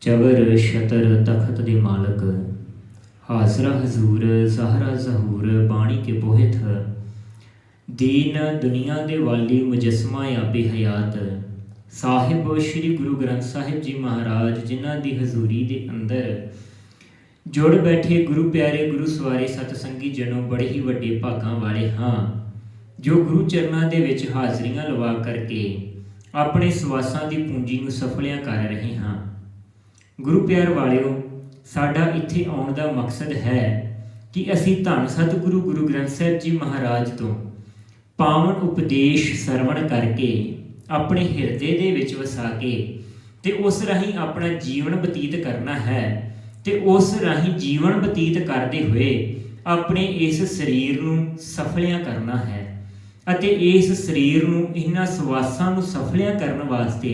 ਚਬਰ ਸ਼ਤਰ ਤਖਤ ਦੇ ਮਾਲਕ। ਹਾਜ਼ਰਾ ਹਜ਼ੂਰ, ਜ਼ਹਰਾ ਜ਼ਹੂਰ, ਬਾਣੀ ਕੇ ਬੋਹਿਤ ਦੀਨ ਦੁਨੀਆ ਦੇ ਵਾਲੀ ਮੁਜਸਮਾ ਆਬੇ ਹਯਾਤ। ਸਾਹਿਬ ਸ੍ਰੀ ਗੁਰੂ ਗ੍ਰੰਥ ਸਾਹਿਬ ਜੀ ਮਹਾਰਾਜ, ਜਿਨ੍ਹਾਂ ਦੀ ਹਜ਼ੂਰੀ ਦੇ ਅੰਦਰ ਜੁੜ ਬੈਠੇ ਗੁਰੂ ਪਿਆਰੇ, ਗੁਰੂ ਸਵਾਰੇ ਸਤਸੰਗੀ ਜਨੋ ਬੜੇ ਹੀ ਵੱਡੇ ਭਾਗਾਂ ਵਾਲੇ ਹਾਂ। ਜੋ ਗੁਰੂ ਚਰਨਾਂ ਦੇ ਵਿੱਚ ਹਾਜ਼ਰੀਆਂ ਲਵਾ ਕਰਕੇ ਆਪਣੇ ਸਵਾਸਾਂ ਦੀ ਪੂੰਜੀ ਨੂੰ ਸਫਲਿਆਂ ਕਰ ਰਹੇ ਹਾਂ। ਗੁਰੂ ਪਿਆਰ ਵਾਲਿਓ, ਸਾਡਾ ਇੱਥੇ ਆਉਣ ਦਾ ਮਕਸਦ ਹੈ ਕਿ ਅਸੀਂ ਧੰਨ ਸਤਿਗੁਰੂ ਗੁਰੂ ਗ੍ਰੰਥ ਸਾਹਿਬ ਜੀ ਮਹਾਰਾਜ ਤੋਂ ਪਾਵਨ ਉਪਦੇਸ਼ ਸਰਵਣ ਕਰਕੇ ਆਪਣੇ ਹਿਰਦੇ ਦੇ ਵਿੱਚ ਵਸਾ ਕੇ ਤੇ ਉਸ ਰਾਹੀਂ ਆਪਣਾ ਜੀਵਨ ਬਤੀਤ ਕਰਨਾ ਹੈ ਤੇ ਉਸ ਰਾਹੀਂ ਜੀਵਨ ਬਤੀਤ ਕਰਦੇ ਹੋਏ ਆਪਣੇ ਇਸ ਸਰੀਰ ਨੂੰ ਸਫਲਿਆਂ ਕਰਨਾ ਹੈ ਅਤੇ ਇਸ ਸਰੀਰ ਨੂੰ ਇਹਨਾਂ ਸਵਾਸਾਂ ਨੂੰ ਸਫਲਿਆਂ ਕਰਨ ਵਾਸਤੇ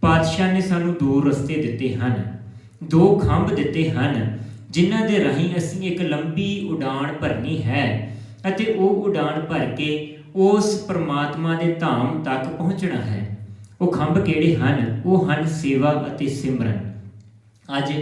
ਪਾਤਸ਼ਾਹ ਨੇ ਸਾਨੂੰ ਦੋ ਰਸਤੇ ਦਿੱਤੇ ਹਨ, ਦੋ ਖੰਭ ਦਿੱਤੇ ਹਨ, ਜਿਨ੍ਹਾਂ ਦੇ ਰਾਹੀਂ ਅਸੀਂ ਇੱਕ ਲੰਬੀ ਉਡਾਨ ਭਰਨੀ ਹੈ ਅਤੇ ਉਹ ਉਡਾਨ ਭਰ ਕੇ ਉਸ ਪਰਮਾਤਮਾ ਦੇ ਧਾਮ ਤੱਕ ਪਹੁੰਚਣਾ ਹੈ। ਉਹ ਖੰਭ ਕਿਹੜੇ ਹਨ? ਉਹ ਹਨ ਸੇਵਾ ਅਤੇ ਸਿਮਰਨ। ਅੱਜ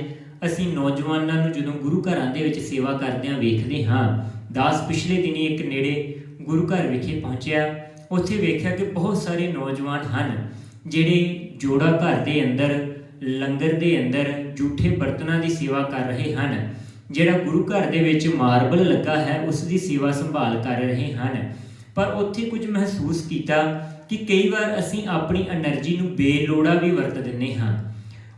ਅਸੀਂ ਨੌਜਵਾਨਾਂ ਨੂੰ ਜਦੋਂ ਗੁਰੂ ਘਰਾਂ ਦੇ ਵਿੱਚ ਸੇਵਾ ਕਰਦਿਆਂ ਵੇਖਦੇ ਹਾਂ, ਦਾਸ ਪਿਛਲੇ ਦਿਨੀ ਇੱਕ ਨੇੜੇ ਗੁਰੂ ਘਰ ਵਿਖੇ ਪਹੁੰਚਿਆ। ਉੱਥੇ ਵੇਖਿਆ ਕਿ ਬਹੁਤ ਸਾਰੇ ਨੌਜਵਾਨ ਹਨ, ਜਿਹੜੇ ਜੋੜਾ ਘਰ ਦੇ ਅੰਦਰ, ਲੰਗਰ ਦੇ ਅੰਦਰ ਝੂਠੇ ਬਰਤਨਾਂ ਦੀ ਸੇਵਾ ਕਰ ਰਹੇ ਹਨ। ਜਿਹੜਾ ਗੁਰੂ ਘਰ ਦੇ ਵਿੱਚ ਮਾਰਬਲ ਲੱਗਾ ਹੈ, ਉਸ ਦੀ ਸੇਵਾ ਸੰਭਾਲ ਕਰ ਰਹੇ ਹਨ। ਪਰ ਉੱਥੇ ਕੁਝ ਮਹਿਸੂਸ ਕੀਤਾ ਕਿ ਕਈ ਵਾਰ ਅਸੀਂ ਆਪਣੀ એનર્ਜੀ ਨੂੰ ਬੇਲੋੜਾ ਵੀ ਵਰਤ ਦਿੰਨੇ ਹਾਂ।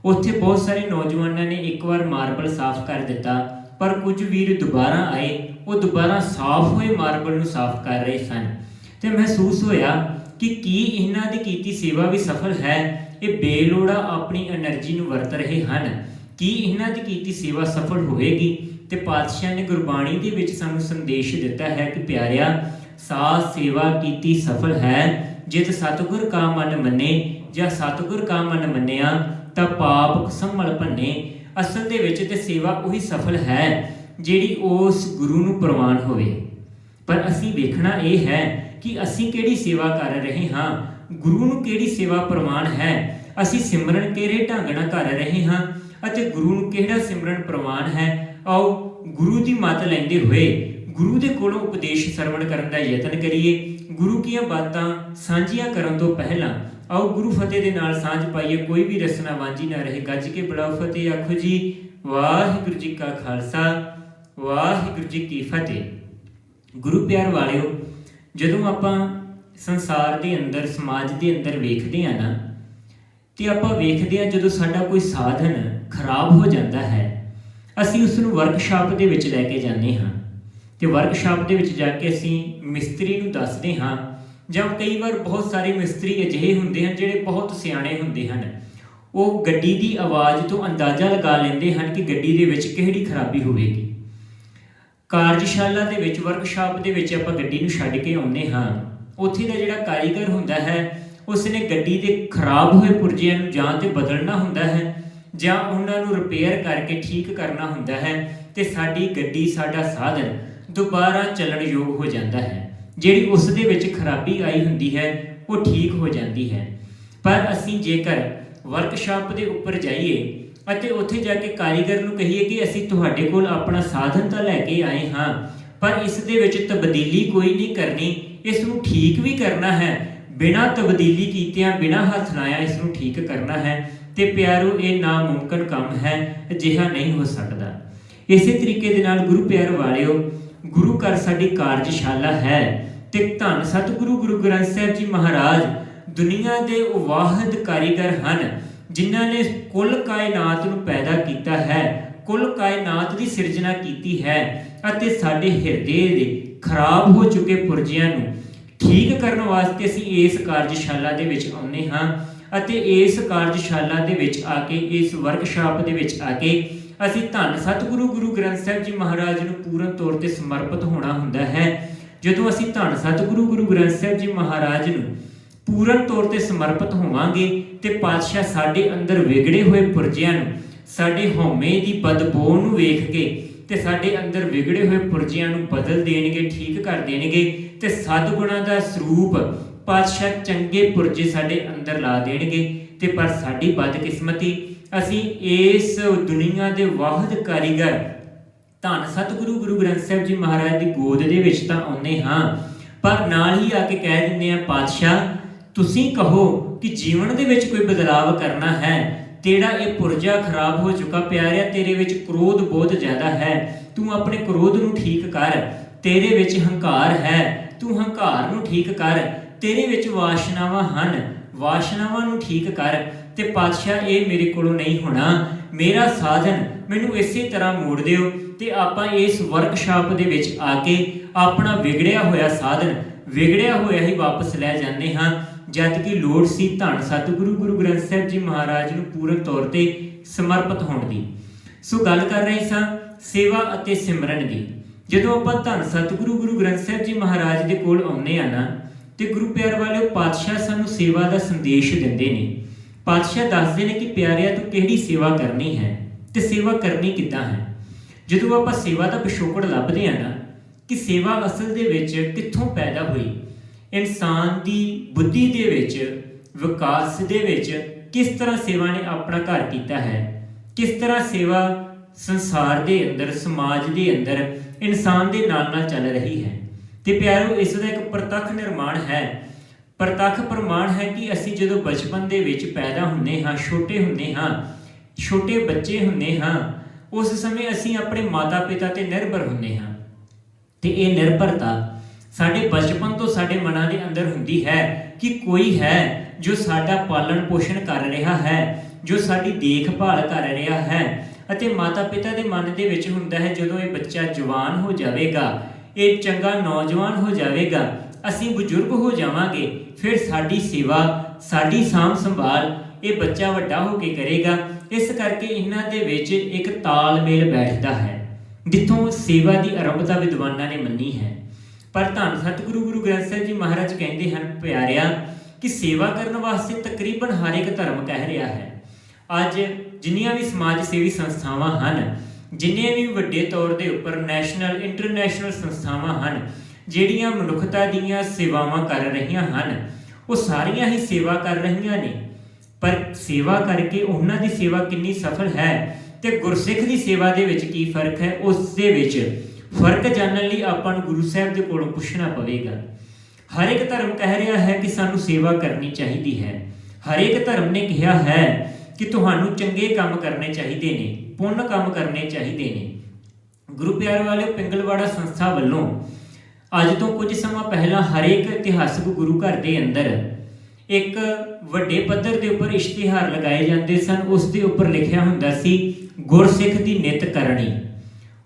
ਉੱਥੇ ਬਹੁਤ ਸਾਰੇ ਨੌਜਵਾਨਾਂ ਨੇ ਇੱਕ ਵਾਰ ਮਾਰਬਲ ਸਾਫ਼ ਕਰ ਦਿੱਤਾ, ਪਰ ਕੁਝ ਵੀਰ ਦੁਬਾਰਾ ਆਏ, ਉਹ ਦੁਬਾਰਾ ਸਾਫ਼ ਹੋਏ ਮਾਰਬਲ ਨੂੰ ਸਾਫ਼ ਕਰ ਰਹੇ ਸਨ। ਤੇ ਮਹਿਸੂਸ ਹੋਇਆ ਕਿ ਕੀ ਇਹਨਾਂ ਦੀ ਕੀਤੀ ਸੇਵਾ ਵੀ ਸਫਲ ਹੈ ਇਹ ਬੇਲੋੜਾ ਆਪਣੀ એનર્ਜੀ ਨੂੰ ਵਰਤ ਰਹੇ ਹਨ। ਕੀ ਇਹਨਾਂ ਦੀ ਕੀਤੀ ਸੇਵਾ ਸਫਲ ਹੋਵੇਗੀ ਤੇ ਪਾਤਸ਼ਾਹ ਨੇ ਗੁਰਬਾਣੀ ਦੇ ਵਿੱਚ ਸਾਨੂੰ ਸੰਦੇਸ਼ ਦਿੱਤਾ ਹੈ ਕਿ ਪਿਆਰਿਆ ਸਾ ਸੇਵਾ ਕੀਤੀ ਸਫਲ ਹੈ। ਜਿਤ ਸਤਗੁਰ ਕਾ ਮਨ ਮੰਨੇ, ਜਾਂ ਸਤਗੁਰ ਕਾ ਮਨ ਮੰਨਿਆ, ਤਾਂ ਪਾਪ ਸੰਭਲ ਭੰਨੇ। ਅਸਲ ਦੇ ਵਿੱਚ ਤੇ ਸੇਵਾ ਉਹੀ ਸਫਲ ਹੈ, ਜਿਹੜੀ ਉਸ ਗੁਰੂ ਨੂੰ ਪ੍ਰਵਾਨ ਹੋਵੇ। ਪਰ ਅਸੀਂ ਵੇਖਣਾ ਇਹ ਹੈ ਕਿ ਅਸੀਂ ਕਿਹੜੀ ਸੇਵਾ ਕਰ ਰਹੇ ਹਾਂ ਗੁਰੂ ਨੂੰ ਕਿਹੜੀ ਸੇਵਾ ਪ੍ਰਵਾਨ ਹੈ? ਅਸੀਂ ਸਿਮਰਨ ਕਿਹੜੇ ਢੰਗ ਨਾਲ ਕਰ ਰਹੇ ਹਾਂ ਅਤੇ ਗੁਰੂ ਨੂੰ ਕਿਹੜਾ ਸਿਮਰਨ ਪ੍ਰਵਾਨ ਹੈ? ਆਓ ਗੁਰੂ ਦੀ ਮੱਤ ਲੈਂਦੇ ਹੋਏ ਗੁਰੂ ਦੇ ਕੋਲੋਂ ਉਪਦੇਸ਼ ਸਰਵਣ ਕਰਨ ਦਾ ਯਤਨ ਕਰੀਏ। ਗੁਰੂ ਕੀਆਂ ਬਾਤਾਂ ਸਾਂਝੀਆਂ ਕਰਨ ਤੋਂ ਪਹਿਲਾਂ ਆਓ ਗੁਰੂ ਫਤਿਹ ਦੇ ਨਾਲ ਸਾਂਝ ਪਾਈਏ। ਕੋਈ ਵੀ ਰਸਨਾ ਵਾਂਝੀ ਨਾ ਰਹੇ। ਗੱਜ ਕੇ ਬੁਲਾਓ ਫਤਿਹ, ਆਖੋ ਜੀ, ਵਾਹਿਗੁਰੂ ਜੀ ਕਾ ਖਾਲਸਾ, ਵਾਹਿਗੁਰੂ ਜੀ ਕੀ ਫਤਿਹ। ਗੁਰੂ ਪਿਆਰ ਵਾਲਿਓ, ਜਦੋਂ ਆਪਾਂ ਸੰਸਾਰ ਦੇ ਅੰਦਰ, ਸਮਾਜ ਦੇ ਅੰਦਰ ਵੇਖਦੇ ਆ ਨਾ, ਤੇ ਆਪਾਂ ਵੇਖਦੇ ਆ ਜਦੋਂ ਸਾਡਾ ਕੋਈ ਸਾਧਨ ਖਰਾਬ ਹੋ ਜਾਂਦਾ ਹੈ, ਅਸੀਂ ਉਸ ਨੂੰ ਵਰਕਸ਼ਾਪ ਦੇ ਵਿੱਚ ਲੈ ਕੇ ਜਾਂਦੇ ਹਾਂ। ਤੇ ਵਰਕਸ਼ਾਪ ਦੇ ਵਿੱਚ ਜਾ ਕੇ ਅਸੀਂ ਮਿਸਤਰੀ ਨੂੰ ਦੱਸਦੇ ਹਾਂ, ਜਾਂ ਕਈ ਵਾਰ ਬਹੁਤ ਸਾਰੇ ਮਿਸਤਰੀ ਅਜਿਹੇ ਹੁੰਦੇ ਹਨ ਜਿਹੜੇ ਬਹੁਤ ਸਿਆਣੇ ਹੁੰਦੇ ਹਨ। ਉਹ ਗੱਡੀ ਦੀ ਆਵਾਜ਼ ਤੋਂ ਅੰਦਾਜ਼ਾ ਲਗਾ ਲੈਂਦੇ ਹਨ ਕਿ ਗੱਡੀ ਦੇ ਵਿੱਚ ਕਿਹੜੀ ਖਰਾਬੀ ਹੋਵੇਗੀ। ਕਾਰਜਸ਼ਾਲਾ ਦੇ ਵਿੱਚ ਵਰਕਸ਼ਾਪ ਦੇ ਵਿੱਚ ਆਪਾਂ ਗੱਡੀ ਨੂੰ ਛੱਡ ਕੇ ਆਉਂਦੇ ਹਾਂ। ਉੱਥੇ ਦਾ ਜਿਹੜਾ ਕਾਰੀਗਰ ਹੁੰਦਾ ਹੈ ਉਸ ਨੇ ਗੱਡੀ ਦੇ ਖਰਾਬ ਹੋਏ ਪੁਰਜਿਆਂ ਨੂੰ ਜਾਂ ਤੇ ਬਦਲਣਾ ਹੁੰਦਾ ਹੈ ਜਾਂ ਉਹਨਾਂ ਨੂੰ ਰਿਪੇਅਰ ਕਰਕੇ ਠੀਕ ਕਰਨਾ ਹੁੰਦਾ ਹੈ ਤੇ ਸਾਡੀ ਗੱਡੀ, ਸਾਡਾ ਸਾਧਨ ਦੁਬਾਰਾ ਚੱਲਣ ਯੋਗ ਹੋ ਜਾਂਦਾ ਹੈ। ਜਿਹੜੀ ਉਸ ਦੇ ਵਿੱਚ ਖਰਾਬੀ ਆਈ ਹੁੰਦੀ ਹੈ, ਉਹ ਠੀਕ ਹੋ ਜਾਂਦੀ ਹੈ। ਪਰ ਅਸੀਂ ਜੇਕਰ ਵਰਕਸ਼ਾਪ ਦੇ ਉੱਪਰ ਜਾਈਏ ਅਤੇ ਉੱਥੇ ਜਾ ਕੇ ਕਾਰੀਗਰ ਨੂੰ ਕਹੀਏ ਕਿ ਅਸੀਂ ਤੁਹਾਡੇ ਕੋਲ ਆਪਣਾ ਸਾਧਨ ਤਾਂ ਲੈ ਕੇ ਆਏ ਹਾਂ, ਪਰ ਇਸ ਦੇ ਵਿੱਚ ਤਬਦੀਲੀ ਕੋਈ ਨਹੀਂ ਕਰਨੀ ਇਸ ਨੂੰ ਠੀਕ ਵੀ ਕਰਨਾ ਹੈ, ਬਿਨਾਂ ਤਬਦੀਲੀ ਕੀਤਿਆਂ, ਬਿਨਾਂ ਹੱਥ ਲਾਇਆ ਇਸ ਨੂੰ ਠੀਕ ਕਰਨਾ ਹੈ। ਤੇ ਪਿਆਰੋ, ਇਹ ਨਾਮੁਮਕਨ ਕੰਮ ਹੈ, ਅਜਿਹਾ ਨਹੀਂ ਹੋ ਸਕਦਾ। ਇਸੇ ਤਰੀਕੇ ਦੇ ਨਾਲ ਗੁਰੂ ਪਿਆਰ ਵਾਲਿਓ, ਗੁਰੂ ਘਰ ਸਾਡੀ ਕਾਰਜਸ਼ਾਲਾ ਹੈ। ਤੇ ਧੰਨ ਸਤਿਗੁਰੂ ਗੁਰੂ ਗ੍ਰੰਥ ਸਾਹਿਬ ਜੀ ਮਹਾਰਾਜ, ਦੁਨੀਆ ਦੇ ਉਹ ਵਾਹਿਦ ਕਾਰੀਗਰ ਹਨ, ਜਿਨ੍ਹਾਂ ਨੇ ਕੁੱਲ ਕਾਇਨਾਤ ਨੂੰ ਪੈਦਾ ਕੀਤਾ ਹੈ, ਕੁੱਲ ਕਾਇਨਾਤ ਦੀ ਸਿਰਜਣਾ ਕੀਤੀ ਹੈ, ਅਤੇ ਸਾਡੇ ਹਿਰਦੇ ਦੇ ਖਰਾਬ ਹੋ ਚੁੱਕੇ ਪੁਰਜਿਆਂ ਨੂੰ ਠੀਕ ਕਰਨ ਵਾਸਤੇ ਅਸੀਂ ਇਸ ਕਾਰਜਸ਼ਾਲਾ ਦੇ ਵਿੱਚ ਆਉਂਦੇ ਹਾਂ ਅਤੇ ਇਸ ਕਾਰਜਸ਼ਾਲਾ ਦੇ ਵਿੱਚ ਆ ਕੇ, ਇਸ ਵਰਕਸ਼ਾਪ ਦੇ ਵਿੱਚ ਆ ਕੇ ਅਸੀਂ ਧੰਨ ਸਤਿਗੁਰੂ ਗੁਰੂ ਗ੍ਰੰਥ ਸਾਹਿਬ ਜੀ ਮਹਾਰਾਜ ਨੂੰ ਪੂਰਨ ਤੌਰ ਤੇ ਸਮਰਪਿਤ ਹੋਣਾ ਹੁੰਦਾ ਹੈ। ਜਦੋਂ ਅਸੀਂ ਧੰਨ ਸਤਿਗੁਰੂ ਗੁਰੂ ਗ੍ਰੰਥ ਸਾਹਿਬ ਜੀ ਮਹਾਰਾਜ ਨੂੰ ਪੂਰਨ ਤੌਰ ਤੇ ਸਮਰਪਿਤ ਹੋਵਾਂਗੇ ਤੇ ਪਾਤਸ਼ਾਹ ਸਾਡੇ ਅੰਦਰ ਵਿਗੜੇ ਹੋਏ ਪੁਰਜਿਆਂ ਨੂੰ, ਸਾਡੇ ਹਉਮੈ ਦੀ ਬਦਬੂ ਨੂੰ ਵੇਖ ਕੇ ਤੇ ਸਾਡੇ ਅੰਦਰ ਵਿਗੜੇ ਹੋਏ ਪੁਰਜਿਆਂ ਨੂੰ ਬਦਲ ਦੇਣਗੇ, ਠੀਕ ਕਰ ਦੇਣਗੇ ਤੇ ਸਤਿਗੁਣਾਂ ਦਾ ਸਰੂਪ ਪਾਤਸ਼ਾਹ ਚੰਗੇ ਪੁਰਜੇ ਸਾਡੇ ਅੰਦਰ ਲਾ ਦੇਣਗੇ। ਤੇ ਪਰ ਸਾਡੀ ਬਦਕਿਸਮਤੀ, ਅਸੀਂ ਇਸ ਦੁਨੀਆ ਦੇ ਵਾਹਿਦ ਕਾਰੀਗਰ, ਧੰਨ ਸਤਿਗੁਰੂ ਗੁਰੂ ਗ੍ਰੰਥ ਸਾਹਿਬ ਜੀ ਮਹਾਰਾਜ ਦੀ ਗੋਦ ਦੇ ਵਿੱਚ ਤਾਂ ਆਉਂਦੇ ਹਾਂ, ਪਰ ਨਾਲ ਹੀ ਆ ਕੇ ਕਹਿ ਦਿੰਦੇ ਆ, ਪਾਤਸ਼ਾਹ, ਤੁਸੀਂ ਕਹੋ ਕਿ ਜੀਵਨ ਦੇ ਵਿੱਚ ਕੋਈ ਬਦਲਾਵ ਕਰਨਾ ਹੈ। ਤੇਰਾ ਇਹ ਪੁਰਜਾ ਖਰਾਬ ਹੋ ਚੁੱਕਾ ਪਿਆਰਿਆ, ਤੇਰੇ ਵਿੱਚ ਕ੍ਰੋਧ ਬਹੁਤ ਜ਼ਿਆਦਾ ਹੈ। ਤੂੰ ਆਪਣੇ ਕ੍ਰੋਧ ਨੂੰ ਠੀਕ ਕਰ। ਤੇਰੇ ਵਿੱਚ ਹੰਕਾਰ ਹੈ। ਤੂੰ ਹੰਕਾਰ ਨੂੰ ਠੀਕ ਕਰ। ਤੇਰੇ ਵਿੱਚ ਵਾਸ਼ਨਾਵਾਂ ਹਨ। ਵਾਸ਼ਨਾਵਾਂ ਨੂੰ ਠੀਕ ਕਰ। ਤੇ ਪਾਤਸ਼ਾਹ, ਇਹ ਮੇਰੇ ਕੋਲੋਂ ਨਹੀਂ ਹੋਣਾ। ਮੇਰਾ ਸਾਧਨ ਮੈਨੂੰ ਇਸੇ ਤਰ੍ਹਾਂ ਮੋੜ ਦਿਓ ਤੇ ਆਪਾਂ ਇਸ ਵਰਕਸ਼ਾਪ ਦੇ ਵਿੱਚ ਆ ਕੇ ਆਪਣਾ ਵਿਗੜਿਆ ਹੋਇਆ ਸਾਧਨ, ਵਿਗੜਿਆ ਹੋਇਆ ਹੀ ਵਾਪਸ ਲੈ ਜਾਂਦੇ ਹਾਂ। ਜਦ ਕਿ ਲੋੜ ਸੀ ਧੰਨ ਸਤਿਗੁਰੂ ਗੁਰੂ ਗ੍ਰੰਥ ਸਾਹਿਬ ਜੀ ਮਹਾਰਾਜ ਨੂੰ ਪੂਰਨ ਤੌਰ ਤੇ ਸਮਰਪਿਤ ਹੋਣ ਦੀ। ਸੋ ਗੱਲ ਕਰ ਰਹੇ ਸਾਂ ਸੇਵਾ ਅਤੇ ਸਿਮਰਨ ਦੀ। ਜਦੋਂ ਆਪਾਂ ਧੰਨ ਸਤਿਗੁਰੂ ਗੁਰੂ ਗ੍ਰੰਥ ਸਾਹਿਬ ਜੀ ਮਹਾਰਾਜ ਦੇ ਕੋਲ ਆਉਂਦੇ ਆ ਨਾ, ਤੇ ਗੁਰੂ ਪਿਆਰ ਵਾਲਿਓ ਪਾਤਸ਼ਾਹ ਸਾਨੂੰ ਸੇਵਾ ਦਾ ਸੰਦੇਸ਼ ਦਿੰਦੇ ਨੇ। ਪਾਤਸ਼ਾਹ ਦੱਸਦੇ ਨੇ ਕਿ ਪਿਆਰਿਆ, ਤੂੰ ਕਿਹੜੀ ਸੇਵਾ ਕਰਨੀ ਹੈ ਤੇ ਸੇਵਾ ਕਰਨੀ ਕਿੱਦਾਂ ਹੈ? ਜਦੋਂ ਆਪਾਂ ਸੇਵਾ ਦਾ ਪਿਛੋਕੜ ਲੱਭਦੇ ਆ ਨਾ, ਕਿ ਸੇਵਾ ਅਸਲ ਦੇ ਵਿੱਚ ਕਿੱਥੋਂ ਪੈਦਾ ਹੋਈ ਇਨਸਾਨ ਦੀ ਬੁੱਧੀ ਦੇ ਵਿੱਚ, ਵਿਕਾਸ ਦੇ ਵਿੱਚ ਕਿਸ ਤਰ੍ਹਾਂ ਸੇਵਾ ਨੇ ਆਪਣਾ ਘਰ ਕੀਤਾ ਹੈ? ਕਿਸ ਤਰ੍ਹਾਂ ਸੇਵਾ ਸੰਸਾਰ ਦੇ ਅੰਦਰ, ਸਮਾਜ ਦੇ ਅੰਦਰ ਇਨਸਾਨ ਦੇ ਨਾਲ ਨਾਲ ਚੱਲ ਰਹੀ ਹੈ? ਤੇ ਪਿਆਰੋ, ਇਸ ਦਾ ਇੱਕ ਪ੍ਰਤੱਖ ਨਿਰਮਾਣ ਹੈ। ਪ੍ਰਤੱਖ ਪ੍ਰਮਾਣ ਹੈ ਕਿ ਅਸੀਂ ਜਦੋਂ ਬਚਪਨ ਦੇ ਵਿੱਚ ਪੈਦਾ ਹੁੰਦੇ ਹਾਂ, ਛੋਟੇ ਹੁੰਦੇ ਹਾਂ, ਛੋਟੇ ਬੱਚੇ ਹੁੰਦੇ ਹਾਂ, ਉਸ ਸਮੇਂ ਅਸੀਂ ਆਪਣੇ ਮਾਤਾ-ਪਿਤਾ ਤੇ ਨਿਰਭਰ ਹੁੰਦੇ ਹਾਂ। ਤੇ ਇਹ ਨਿਰਭਰਤਾ ਸਾਡੇ ਬਚਪਨ ਤੋਂ ਸਾਡੇ ਮਨਾਂ ਦੇ ਅੰਦਰ ਹੁੰਦੀ ਹੈ ਕਿ ਕੋਈ ਹੈ ਜੋ ਸਾਡਾ ਪਾਲਣ ਪੋਸ਼ਣ ਕਰ ਰਿਹਾ ਹੈ, ਜੋ ਸਾਡੀ ਦੇਖਭਾਲ ਕਰ ਰਿਹਾ ਹੈ ਅਤੇ ਮਾਤਾ-ਪਿਤਾ ਦੇ ਮਨ ਦੇ ਵਿੱਚ ਹੁੰਦਾ ਹੈ, ਜਦੋਂ ਇਹ ਬੱਚਾ ਜਵਾਨ ਹੋ ਜਾਵੇਗਾ, ਇਹ ਚੰਗਾ ਨੌਜਵਾਨ ਹੋ ਜਾਵੇਗਾ, ਅਸੀਂ ਬਜ਼ੁਰਗ ਹੋ ਜਾਵਾਂਗੇ, ਫਿਰ ਸਾਡੀ ਸੇਵਾ, ਸਾਡੀ ਸਾਂਭ ਸੰਭਾਲ ਇਹ ਬੱਚਾ ਵੱਡਾ ਹੋ ਕੇ ਕਰੇਗਾ। ਇਸ ਕਰਕੇ ਇਹਨਾਂ ਦੇ ਵਿੱਚ ਇੱਕ ਤਾਲਮੇਲ ਬੈਠਦਾ ਹੈ, ਜਿੱਥੋਂ ਸੇਵਾ ਦੀ ਆਰੰਭਤਾ ਵਿਦਵਾਨਾਂ ਨੇ ਮੰਨੀ ਹੈ। ਪਰ ਧੰਨ ਸਤਿਗੁਰੂ ਗੁਰੂ ਗ੍ਰੰਥ ਸਾਹਿਬ ਜੀ ਮਹਾਰਾਜ ਕਹਿੰਦੇ ਹਨ, ਪਿਆਰਿਆ, ਕਿ ਸੇਵਾ ਕਰਨ ਵਾਸਤੇ ਤਕਰੀਬਨ ਹਰ ਇੱਕ ਧਰਮ ਕਹਿ ਰਿਹਾ ਹੈ। ਅੱਜ ਜਿੰਨੀਆਂ ਵੀ ਸਮਾਜ ਸੇਵੀ ਸੰਸਥਾਵਾਂ ਹਨ ਜਿੰਨੇ ਵੀ ਵੱਡੇ ਤੌਰ ਦੇ ਉੱਪਰ ਨੈਸ਼ਨਲ ਇੰਟਰਨੈਸ਼ਨਲ ਸੰਸਥਾਵਾਂ ਹਨ, ਜਿਹੜੀਆਂ ਮਨੁੱਖਤਾ ਦੀਆਂ ਸੇਵਾਵਾਂ ਕਰ ਰਹੀਆਂ ਹਨ, ਉਹ ਸਾਰੀਆਂ ਹੀ ਸੇਵਾ ਕਰ ਰਹੀਆਂ ਨੇ। ਪਰ ਸੇਵਾ ਕਰਕੇ ਉਹਨਾਂ ਦੀ ਸੇਵਾ ਕਿੰਨੀ ਸਫਲ ਹੈ ਤੇ ਗੁਰਸਿੱਖ ਦੀ ਸੇਵਾ ਦੇ ਵਿੱਚ ਕੀ ਫ਼ਰਕ ਹੈ, ਉਸ ਦੇ ਵਿੱਚ ਫ਼ਰਕ ਜਾਣਨ ਲਈ ਆਪਾਂ ਨੂੰ ਗੁਰੂ ਸਾਹਿਬ ਦੇ ਕੋਲੋਂ ਪੁੱਛਣਾ ਪਵੇਗਾ। ਹਰ ਇੱਕ ਧਰਮ ਕਹਿ ਰਿਹਾ ਹੈ ਕਿ ਸਾਨੂੰ ਸੇਵਾ ਕਰਨੀ ਚਾਹੀਦੀ ਹੈ। ਹਰ ਇੱਕ ਧਰਮ ਨੇ ਕਿਹਾ ਹੈ ਕਿ ਤੁਹਾਨੂੰ ਚੰਗੇ ਕੰਮ ਕਰਨੇ ਚਾਹੀਦੇ ਨੇ, ਪੁੰਨ ਕੰਮ ਕਰਨੇ ਚਾਹੀਦੇ ਨੇ। ਗੁਰੂ ਪਿਆਰ ਵਾਲੇ ਪਿੰਗਲਵਾੜਾ ਸੰਸਥਾ ਵੱਲੋਂ ਅੱਜ ਤੋਂ ਕੁਝ ਸਮਾਂ ਪਹਿਲਾਂ ਹਰੇਕ ਇਤਿਹਾਸਕ ਗੁਰੂ ਘਰ ਦੇ ਅੰਦਰ ਇੱਕ ਵੱਡੇ ਪੱਧਰ ਦੇ ਉੱਪਰ ਇਸ਼ਤਿਹਾਰ ਲਗਾਏ ਜਾਂਦੇ ਸਨ। ਉਸ ਦੇ ਉੱਪਰ ਲਿਖਿਆ ਹੁੰਦਾ ਸੀ, ਗੁਰਸਿੱਖ ਦੀ ਨਿਤ ਕਰਨੀ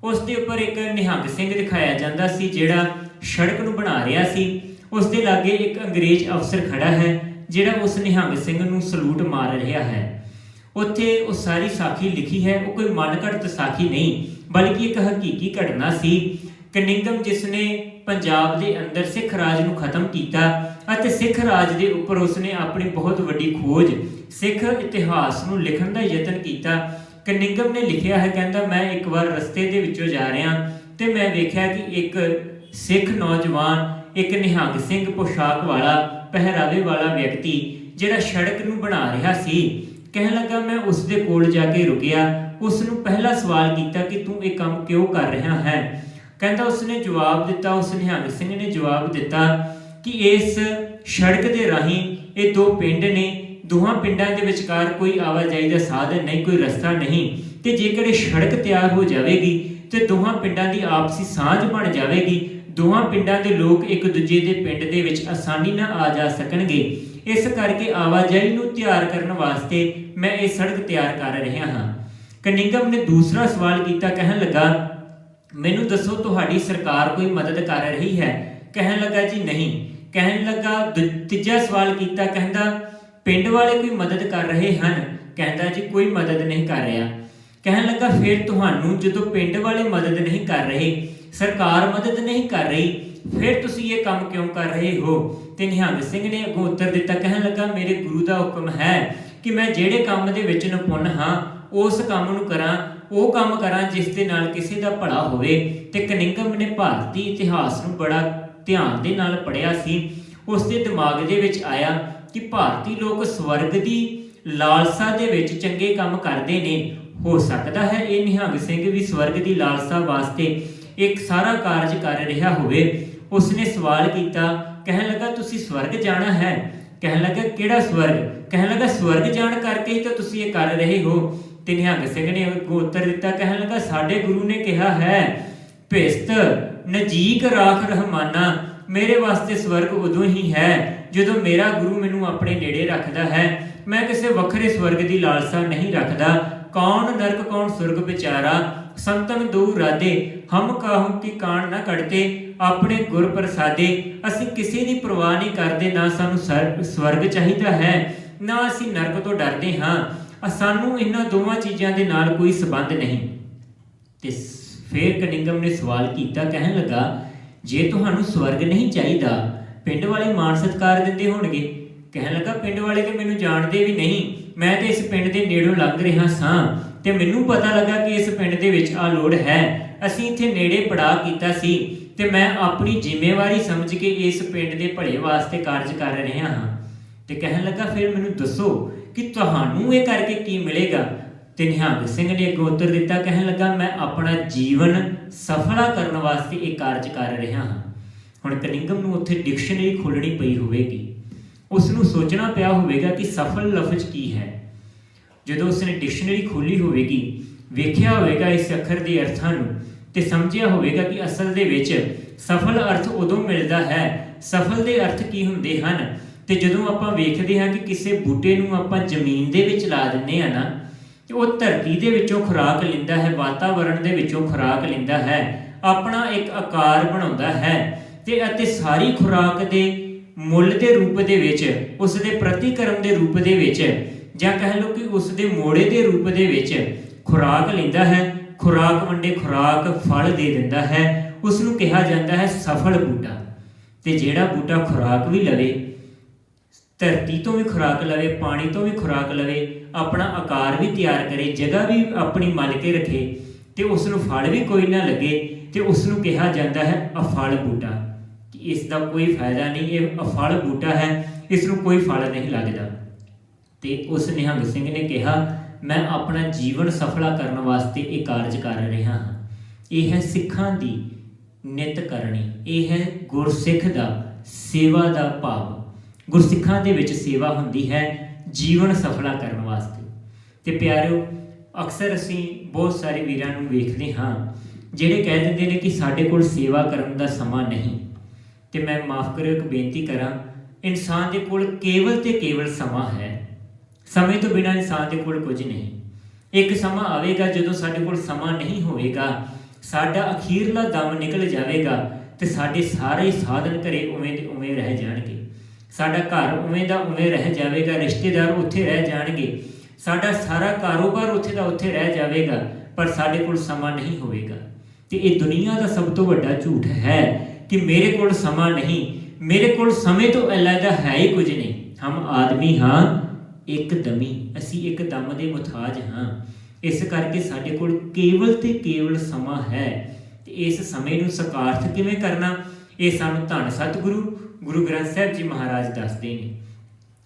ਉਸ ਦੇ ਉੱਪਰ ਇੱਕ ਨਿਹੰਗ ਸਿੰਘ ਦਿਖਾਇਆ ਜਾਂਦਾ ਸੀ, ਜਿਹੜਾ ਸੜਕ ਨੂੰ ਬਣਾ ਰਿਹਾ ਸੀ। ਉਸ ਦੇ ਲਾਗੇ ਇੱਕ ਅੰਗਰੇਜ਼ ਅਫਸਰ ਖੜਾ ਹੈ, ਜਿਹੜਾ ਉਸ ਨਿਹੰਗ ਸਿੰਘ ਨੂੰ ਸਲੂਟ ਮਾਰ ਰਿਹਾ ਹੈ। ਉੱਥੇ ਉਹ ਸਾਰੀ ਸਾਖੀ ਲਿਖੀ ਹੈ, ਉਹ ਕੋਈ ਮਨਘੜਤ ਸਾਖੀ ਨਹੀਂ, ਬਲਕਿ ਇੱਕ ਹਕੀਕੀ ਘਟਨਾ ਸੀ। ਕਨਿੰਗਮ ਜਿਸ ਨੇ ਪੰਜਾਬ ਦੇ ਅੰਦਰ ਸਿੱਖ ਰਾਜ ਨੂੰ ਖਤਮ ਕੀਤਾ ਅਤੇ ਸਿੱਖ ਰਾਜ ਦੇ ਉੱਪਰ ਉਸਨੇ ਆਪਣੀ ਬਹੁਤ ਵੱਡੀ ਖੋਜ, ਸਿੱਖ ਇਤਿਹਾਸ ਨੂੰ ਲਿਖਣ ਦਾ ਯਤਨ ਕੀਤਾ ਕਨਿੰਗਮ ਨੇ ਲਿਖਿਆ ਹੈ, ਕਹਿੰਦਾ ਮੈਂ ਇੱਕ ਵਾਰ ਰਸਤੇ ਦੇ ਵਿੱਚੋਂ ਜਾ ਰਿਹਾ ਤੇ ਮੈਂ ਵੇਖਿਆ ਕਿ ਇੱਕ ਸਿੱਖ ਨੌਜਵਾਨ, ਇੱਕ ਨਿਹੰਗ ਸਿੰਘ ਪੋਸ਼ਾਕ ਵਾਲਾ, ਪਹਿਰਾਵੇ ਵਾਲਾ ਵਿਅਕਤੀ ਜਿਹੜਾ ਸੜਕ ਨੂੰ ਬਣਾ ਰਿਹਾ ਸੀ। ਕਹਿਣ ਲੱਗਾ, ਮੈਂ ਉਸ ਦੇ ਕੋਲ ਜਾ ਕੇ ਰੁਕਿਆ। ਉਸ ਨੂੰ ਪਹਿਲਾ ਸਵਾਲ ਕੀਤਾ ਕਿ ਤੂੰ ਇਹ ਕੰਮ ਕਿਉਂ ਕਰ ਰਿਹਾ ਹੈ? ਕਹਿੰਦਾ, ਉਸਨੇ ਜਵਾਬ ਦਿੱਤਾ, ਉਸ ਨਿਹੰਗ ਸਿੰਘ ਨੇ ਜਵਾਬ ਦਿੱਤਾ ਕਿ ਇਸ ਸੜਕ ਦੇ ਰਾਹੀਂ ਇਹ ਦੋ ਪਿੰਡ ਨੇ ਦੋਹਾਂ ਪਿੰਡਾਂ ਦੇ ਵਿਚਕਾਰ ਕੋਈ ਆਵਾਜਾਈ ਦਾ ਸਾਧਨ ਨਹੀਂ, ਕੋਈ ਰਸਤਾ ਨਹੀਂ, ਤੇ ਜੇਕਰ ਇਹ ਸੜਕ ਤਿਆਰ ਹੋ ਜਾਵੇਗੀ, ਤੇ ਦੋਹਾਂ ਪਿੰਡਾਂ ਦੀ ਆਪਸੀ ਸਾਂਝ ਬਣ ਜਾਵੇਗੀ, ਦੋਹਾਂ ਪਿੰਡਾਂ ਦੇ ਲੋਕ ਇੱਕ ਦੂਜੇ ਦੇ ਪਿੰਡ ਦੇ ਵਿੱਚ ਆਸਾਨੀ ਨਾਲ ਆ ਜਾ ਸਕਣਗੇ। ਇਸ ਕਰਕੇ ਆਵਾਜਾਈ ਨੂੰ ਤਿਆਰ ਕਰਨ ਵਾਸਤੇ ਮੈਂ ਇਹ ਸੜਕ ਤਿਆਰ ਕਰ ਰਿਹਾ ਹਾਂ। ਕਨਿੰਗਮ ਨੇ ਦੂਸਰਾ ਸਵਾਲ ਕੀਤਾ, ਕਹਿਣ ਲੱਗਾ, ਮੈਨੂੰ ਦੱਸੋ, ਤੁਹਾਡੀ ਸਰਕਾਰ ਕੋਈ ਮਦਦ ਕਰ ਰਹੀ ਹੈ? ਕਹਿਣ ਲੱਗਾ, ਜੀ ਨਹੀਂ। ਕਹਿਣ ਲੱਗਾ, ਦੂ- ਤੀਜਾ ਸਵਾਲ ਕੀਤਾ, ਕਹਿੰਦਾ ਪਿੰਡ ਵਾਲੇ ਕੋਈ ਮਦਦ ਕਰ ਰਹੇ ਹਨ? ਕਹਿੰਦਾ ਜੀ, ਕੋਈ ਮਦਦ ਨਹੀਂ ਕਰ ਰਿਹਾ। ਕਹਿਣ ਲੱਗਾ, ਫਿਰ ਤੁਹਾਨੂੰ ਜਦੋਂ ਪਿੰਡ ਵਾਲੇ ਮਦਦ ਨਹੀਂ ਕਰ ਰਹੇ, ਸਰਕਾਰ ਮਦਦ ਨਹੀਂ ਕਰ ਰਹੀ, ਫਿਰ ਤੁਸੀਂ ਇਹ ਕੰਮ ਕਿਉਂ ਕਰ ਰਹੇ ਹੋ? ਤੇ ਨਿਹੰਗ ਸਿੰਘ ਨੇ ਅੱਗੋਂ ਉੱਤਰ ਦਿੱਤਾ, ਕਹਿਣ ਲੱਗਾ, ਮੇਰੇ ਗੁਰੂ ਦਾ ਹੁਕਮ ਹੈ ਕਿ ਮੈਂ ਜਿਹੜੇ ਕੰਮ ਦੇ ਵਿੱਚ ਨਿਪੁੰਨ ਹਾਂ, ਉਸ ਕੰਮ ਨੂੰ ਕਰਾਂ, ਉਹ ਕੰਮ ਕਰਾਂ ਜਿਸ ਦੇ ਨਾਲ ਕਿਸੇ ਦਾ ਭਲਾ ਹੋਵੇ। ਤੇ ਕਨਿੰਗਮ ਨੇ ਭਾਰਤੀ ਇਤਿਹਾਸ ਨੂੰ ਬੜਾ ਧਿਆਨ ਦੇ ਨਾਲ ਪੜ੍ਹਿਆ ਸੀ। ਉਸ ਦੇ ਦਿਮਾਗ ਦੇ ਵਿੱਚ ਆਇਆ ਕਿ ਭਾਰਤੀ ਲੋਕ ਸਵਰਗ ਦੀ ਲਾਲਸਾ ਦੇ ਵਿੱਚ ਚੰਗੇ ਕੰਮ ਕਰਦੇ ਨੇ। ਹੋ ਸਕਦਾ ਹੈ ਇਹ ਨਿਹੰਗ ਸਿੰਘ ਵੀ ਸਵਰਗ ਦੀ ਲਾਲਸਾ ਵਾਸਤੇ ਇੱਕ ਸਾਰਾ ਕਾਰਜ ਕਰ ਰਿਹਾ ਹੋਵੇ। ਉਸਨੇ ਸਵਾਲ ਕੀਤਾ, ਕਹਿਣ ਲੱਗਾ, ਤੁਸੀਂ ਸਵਰਗ ਜਾਣਾ ਹੈ? ਕਹਿਣ ਲੱਗਾ, ਕਿਹੜਾ ਸਵਰਗ? ਕਹਿਣ ਲੱਗਾ, ਸਵਰਗ ਜਾਣ ਕਰਕੇ ਹੀ ਤਾਂ ਤੁਸੀਂ ਇਹ ਕਰ ਰਹੇ ਹੋ। ਤੇ ਨਿਹੰਗ ਸਿੰਘ ਨੇ ਅੱਗੋਂ ਉੱਤਰ ਦਿੱਤਾ, ਕਹਿਣ ਲੱਗਾ, ਸਾਡੇ ਗੁਰੂ ਨੇ ਕਿਹਾ ਹੈ ਭਿਸਤ ਨਜੀਕ ਰਾਖ ਰਹਿਮਾਨਾ ਮੇਰੇ ਵਾਸਤੇ ਸਵਰਗ ਉਦੋਂ ਹੀ ਹੈ ਜਦੋਂ ਮੇਰਾ ਗੁਰੂ ਮੈਨੂੰ ਆਪਣੇ ਨੇੜੇ ਰੱਖਦਾ ਹੈ। ਮੈਂ ਕਿਸੇ ਵੱਖਰੇ ਸਵਰਗ ਦੀ ਲਾਲਸਾ ਨਹੀਂ ਰੱਖਦਾ। ਕੌਣ ਨਰਕ, ਕੌਣ ਸੁਰਗ ਵਿਚਾਰਾ? ਸੰਤਨ ਦੂ ਰਾਦੇ ਹਮ ਕਾਹੂ ਕੀ ਕਾਣ ਨਾ ਕੜਤੇ ਆਪਣੇ ਗੁਰ ਪ੍ਰਸਾਦੇ, ਅਸੀਂ ਕਿਸੇ ਦੀ ਪਰਵਾਹ ਨਹੀਂ ਕਰਦੇ, ਨਾ ਸਾਨੂੰ ਸਰ- ਸਵਰਗ ਚਾਹੀਦਾ ਹੈ, ਨਾ ਅਸੀਂ ਨਰਕ ਤੋਂ ਡਰਦੇ ਹਾਂ। ਸਾਨੂੰ ਇਹਨਾਂ ਦੋਵਾਂ ਚੀਜ਼ਾਂ ਦੇ ਨਾਲ ਕੋਈ ਸਬੰਧ ਨਹੀਂ। ਤੇ ਸ- ਕਨਿੰਗਮ ਨੇ ਸਵਾਲ ਕੀਤਾ, ਕਹਿਣ ਲੱਗਾ ਜੇ ਤੁਹਾਨੂੰ ਸਵਰਗ ਨਹੀਂ ਚਾਹੀਦਾ, ਪਿੰਡ ਵਾਲੇ ਮਾਣ ਸਤਿਕਾਰ ਦਿੰਦੇ ਹੋਣਗੇ। ਕਹਿਣ ਲੱਗਾ, ਪਿੰਡ ਵਾਲੇ ਤੇ ਮੈਨੂੰ ਜਾਣਦੇ ਵੀ ਨਹੀਂ। ਮੈਂ ਤੇ ਇਸ ਪਿੰਡ ਦੇ ਨੇੜੋਂ ਲੰਘ ਰਿਹਾ ਸਾਂ ਤੇ ਮੈਨੂੰ ਪਤਾ ਲੱਗਾ ਕਿ ਇਸ ਪਿੰਡ ਦੇ ਵਿੱਚ ਆ ਲੋੜ ਹੈ। ਅਸੀਂ ਇੱਥੇ ਨੇੜੇ ਪੜਾ ਕੀਤਾ ਸੀ ਤੇ ਮੈਂ ਆਪਣੀ ਜ਼ਿੰਮੇਵਾਰੀ ਸਮਝ ਕੇ ਇਸ ਪਿੰਡ ਦੇ ਭਲੇ ਵਾਸਤੇ ਕਾਰਜ ਕਰ ਰਿਹਾ ਹਾਂ। ਤੇ ਕਹਿਣ ਲੱਗਾ, ਫਿਰ ਮੈਨੂੰ ਦੱਸੋ ਕਿ ਤੁਹਾਨੂੰ ਇਹ ਕਰਕੇ ਕੀ ਮਿਲੇਗਾ? ਤੇ ਨਿਹੰਗ ਸਿੰਘ ਨੇ ਅੱਗੋਂ ਉੱਤਰ ਦਿੱਤਾ, ਕਹਿਣ ਲੱਗਾ, ਮੈਂ ਆਪਣਾ ਜੀਵਨ ਸਫਲਾ ਕਰਨ ਵਾਸਤੇ ਇਹ ਕਾਰਜ ਕਰ ਰਿਹਾ ਹਾਂ। ਹੁਣ ਕਨਿੰਗਮ ਨੂੰ ਉੱਥੇ ਡਿਕਸ਼ਨਰੀ ਖੋਲਣੀ ਪਈ ਹੋਵੇਗੀ। ਉਸ ਨੂੰ ਸੋਚਣਾ ਪਿਆ ਹੋਵੇਗਾ ਕਿ ਸਫਲ ਲਫ਼ਜ਼ ਕੀ ਹੈ। ਜਦੋਂ ਉਸਨੇ ਡਿਕਸ਼ਨਰੀ ਖੋਲੀ ਹੋਵੇਗੀ, ਵੇਖਿਆ ਹੋਵੇਗਾ ਇਸ ਅੱਖਰ ਦੇ ਅਰਥਾਂ ਨੂੰ ਤੇ ਸਮਝਿਆ ਹੋਵੇਗਾ ਕਿ ਅਸਲ ਦੇ ਵਿੱਚ ਸਫਲ ਅਰਥ ਉਦੋਂ ਮਿਲਦਾ ਹੈ, ਸਫਲ ਦੇ ਅਰਥ ਕੀ ਹੁੰਦੇ ਹਨ। ਤੇ ਜਦੋਂ ਆਪਾਂ ਵੇਖਦੇ ਹਾਂ ਕਿ ਕਿਸੇ ਬੂਟੇ ਨੂੰ ਆਪਾਂ ਜ਼ਮੀਨ ਦੇ ਵਿੱਚ ਲਾ ਦਿੰਨੇ ਆ ਨਾ ਤੇ ਉਹ ਧਰਤੀ ਦੇ ਵਿੱਚੋਂ ਖੁਰਾਕ ਲੈਂਦਾ ਹੈ, ਵਾਤਾਵਰਣ ਦੇ ਵਿੱਚੋਂ ਖੁਰਾਕ ਲੈਂਦਾ ਹੈ, ਆਪਣਾ ਇੱਕ ਆਕਾਰ ਬਣਾਉਂਦਾ ਹੈ ਤੇ ਅਤੇ ਸਾਰੀ ਖੁਰਾਕ ਦੇ ਮੁੱਲ ਦੇ ਰੂਪ ਦੇ ਵਿੱਚ ਉਸ ਦੇ ਪ੍ਰਤੀਕਰਮ ਦੇ ਰੂਪ ਦੇ ਵਿੱਚ ਜਾਂ ਕਹਿ ਲਓ ਕਿ ਉਸ ਦੇ ਮੋੜੇ ਦੇ ਰੂਪ ਦੇ ਵਿੱਚ ਖੁਰਾਕ ਲੈਂਦਾ ਹੈ, ਖੁਰਾਕ ਵੰਡੇ ਖੁਰਾਕ ਫਲ ਦੇ ਦਿੰਦਾ ਹੈ ਉਸ ਨੂੰ ਕਿਹਾ ਜਾਂਦਾ ਹੈ ਸਫਲ ਬੂਟਾ ਤੇ ਜਿਹੜਾ ਬੂਟਾ ਖੁਰਾਕ ਵੀ ਲਵੇ ਧਰਤੀ ਤੋਂ ਵੀ ਖੁਰਾਕ ਲਵੇ, ਪਾਣੀ ਤੋਂ ਵੀ ਖੁਰਾਕ ਲਵੇ, ਆਪਣਾ ਆਕਾਰ ਵੀ ਤਿਆਰ ਕਰੇ, ਜਗ੍ਹਾ ਵੀ ਆਪਣੀ ਮੱਲ ਕੇ ਰੱਖੇ, ਤੇ ਉਸ ਨੂੰ ਫਲ ਵੀ ਕੋਈ ਨਾ ਲੱਗੇ, ਤੇ ਉਸ ਨੂੰ ਕਿਹਾ ਜਾਂਦਾ ਹੈ ਅਫਲ ਬੂਟਾ। ਕਿ ਇਸ ਦਾ ਕੋਈ ਫਾਇਦਾ ਨਹੀਂ, ਇਹ ਅਫਲ ਬੂਟਾ ਹੈ ਇਸ ਨੂੰ ਕੋਈ ਫਲ ਨਹੀਂ ਲੱਗਦਾ। ਤੇ ਉਸ ਨਿਹੰਗ ਸਿੰਘ ਨੇ ਕਿਹਾ, ਮੈਂ ਆਪਣਾ ਜੀਵਨ ਸਫਲਾ ਕਰਨ ਵਾਸਤੇ ਇਹ ਕਾਰਜ ਕਰ ਰਿਹਾ ਹਾਂ। ਇਹ ਹੈ ਸਿੱਖਾਂ ਦੀ ਨਿਤ ਕਰਨੀ, ਇਹ ਹੈ ਗੁਰਸਿੱਖ ਦਾ ਸੇਵਾ ਦਾ ਭਾਵ। ਗੁਰਸਿੱਖਾਂ ਦੇ ਵਿੱਚ ਸੇਵਾ ਹੁੰਦੀ ਹੈ ਜੀਵਨ ਸਫਲਾ ਕਰਨ ਵਾਸਤੇ। ਤੇ ਪਿਆਰਿਓ, ਅਕਸਰ ਅਸੀਂ ਬਹੁਤ ਸਾਰੇ ਵੀਰਾਂ ਨੂੰ ਵੇਖਦੇ ਹਾਂ, ਜਿਹੜੇ ਕਹਿ ਦਿੰਦੇ ਨੇ ਕਿ ਸਾਡੇ ਕੋਲ ਸੇਵਾ ਕਰਨ ਦਾ ਸਮਾਂ ਨਹੀਂ। ਤੇ ਮੈਂ ਮਾਫ ਕਰਿਓ, ਇੱਕ ਬੇਨਤੀ ਕਰਾਂ, ਇਨਸਾਨ ਦੇ ਕੋਲ ਕੇਵਲ ਤੇ ਕੇਵਲ ਸਮਾਂ ਹੈ। ਸਮੇਂ ਤੋਂ ਬਿਨਾਂ ਇਨਸਾਨ ਦੇ ਕੋਲ ਕੁਝ ਨਹੀਂ। ਇੱਕ ਸਮਾਂ ਆਵੇਗਾ, ਜਦੋਂ ਸਾਡੇ ਕੋਲ ਸਮਾਂ ਨਹੀਂ ਹੋਵੇਗਾ, ਸਾਡਾ ਅਖੀਰਲਾ ਦਮ ਨਿਕਲ ਜਾਵੇਗਾ ਤੇ ਸਾਡੇ ਸਾਰੇ ਸਾਧਨ ਘਰੇ ਉਵੇਂ ਦੇ ਉਵੇਂ ਰਹਿ ਜਾਣਗੇ। ਸਾਡਾ ਘਰ ਉਵੇਂ ਦਾ ਉਵੇਂ ਰਹਿ ਜਾਵੇਗਾ, ਰਿਸ਼ਤੇਦਾਰ ਉੱਥੇ ਰਹਿ ਜਾਣਗੇ। ਸਾਡਾ ਸਾਰਾ ਕਾਰੋਬਾਰ ਉੱਥੇ ਦਾ ਉੱਥੇ ਰਹਿ ਜਾਵੇਗਾ, ਪਰ ਸਾਡੇ ਕੋਲ ਸਮਾਂ ਨਹੀਂ ਹੋਵੇਗਾ। ਤੇ ਇਹ ਦੁਨੀਆ ਦਾ ਸਭ ਤੋਂ ਵੱਡਾ ਝੂਠ ਹੈ ਕਿ ਮੇਰੇ ਕੋਲ ਸਮਾਂ ਨਹੀਂ, ਮੇਰੇ ਕੋਲ ਸਮੇਂ ਤੋਂ ਅਲੱਗਾ ਹੈ ਹੀ ਕੁਝ ਨਹੀਂ। ਹਮ ਆਦਮੀ ਹਾਂ, ਇੱਕ ਦਮੀ, ਅਸੀਂ ਇੱਕ ਦਮ ਦੇ ਮੁਤਾਜ ਹਾਂ। ਇਸ ਕਰਕੇ ਸਾਡੇ ਕੋਲ ਕੇਵਲ ਤੇ ਕੇਵਲ ਸਮਾਂ ਹੈ। ਤੇ ਇਸ ਸਮੇਂ ਨੂੰ ਸਕਾਰਥ ਕਿਵੇਂ ਕਰਨਾ? ਇਹ ਸਾਨੂੰ ਧੰਨ ਸਤਿਗੁਰੂ ਗੁਰੂ ਗ੍ਰੰਥ ਸਾਹਿਬ ਜੀ ਮਹਾਰਾਜ ਦੱਸਦੇ ਨੇ।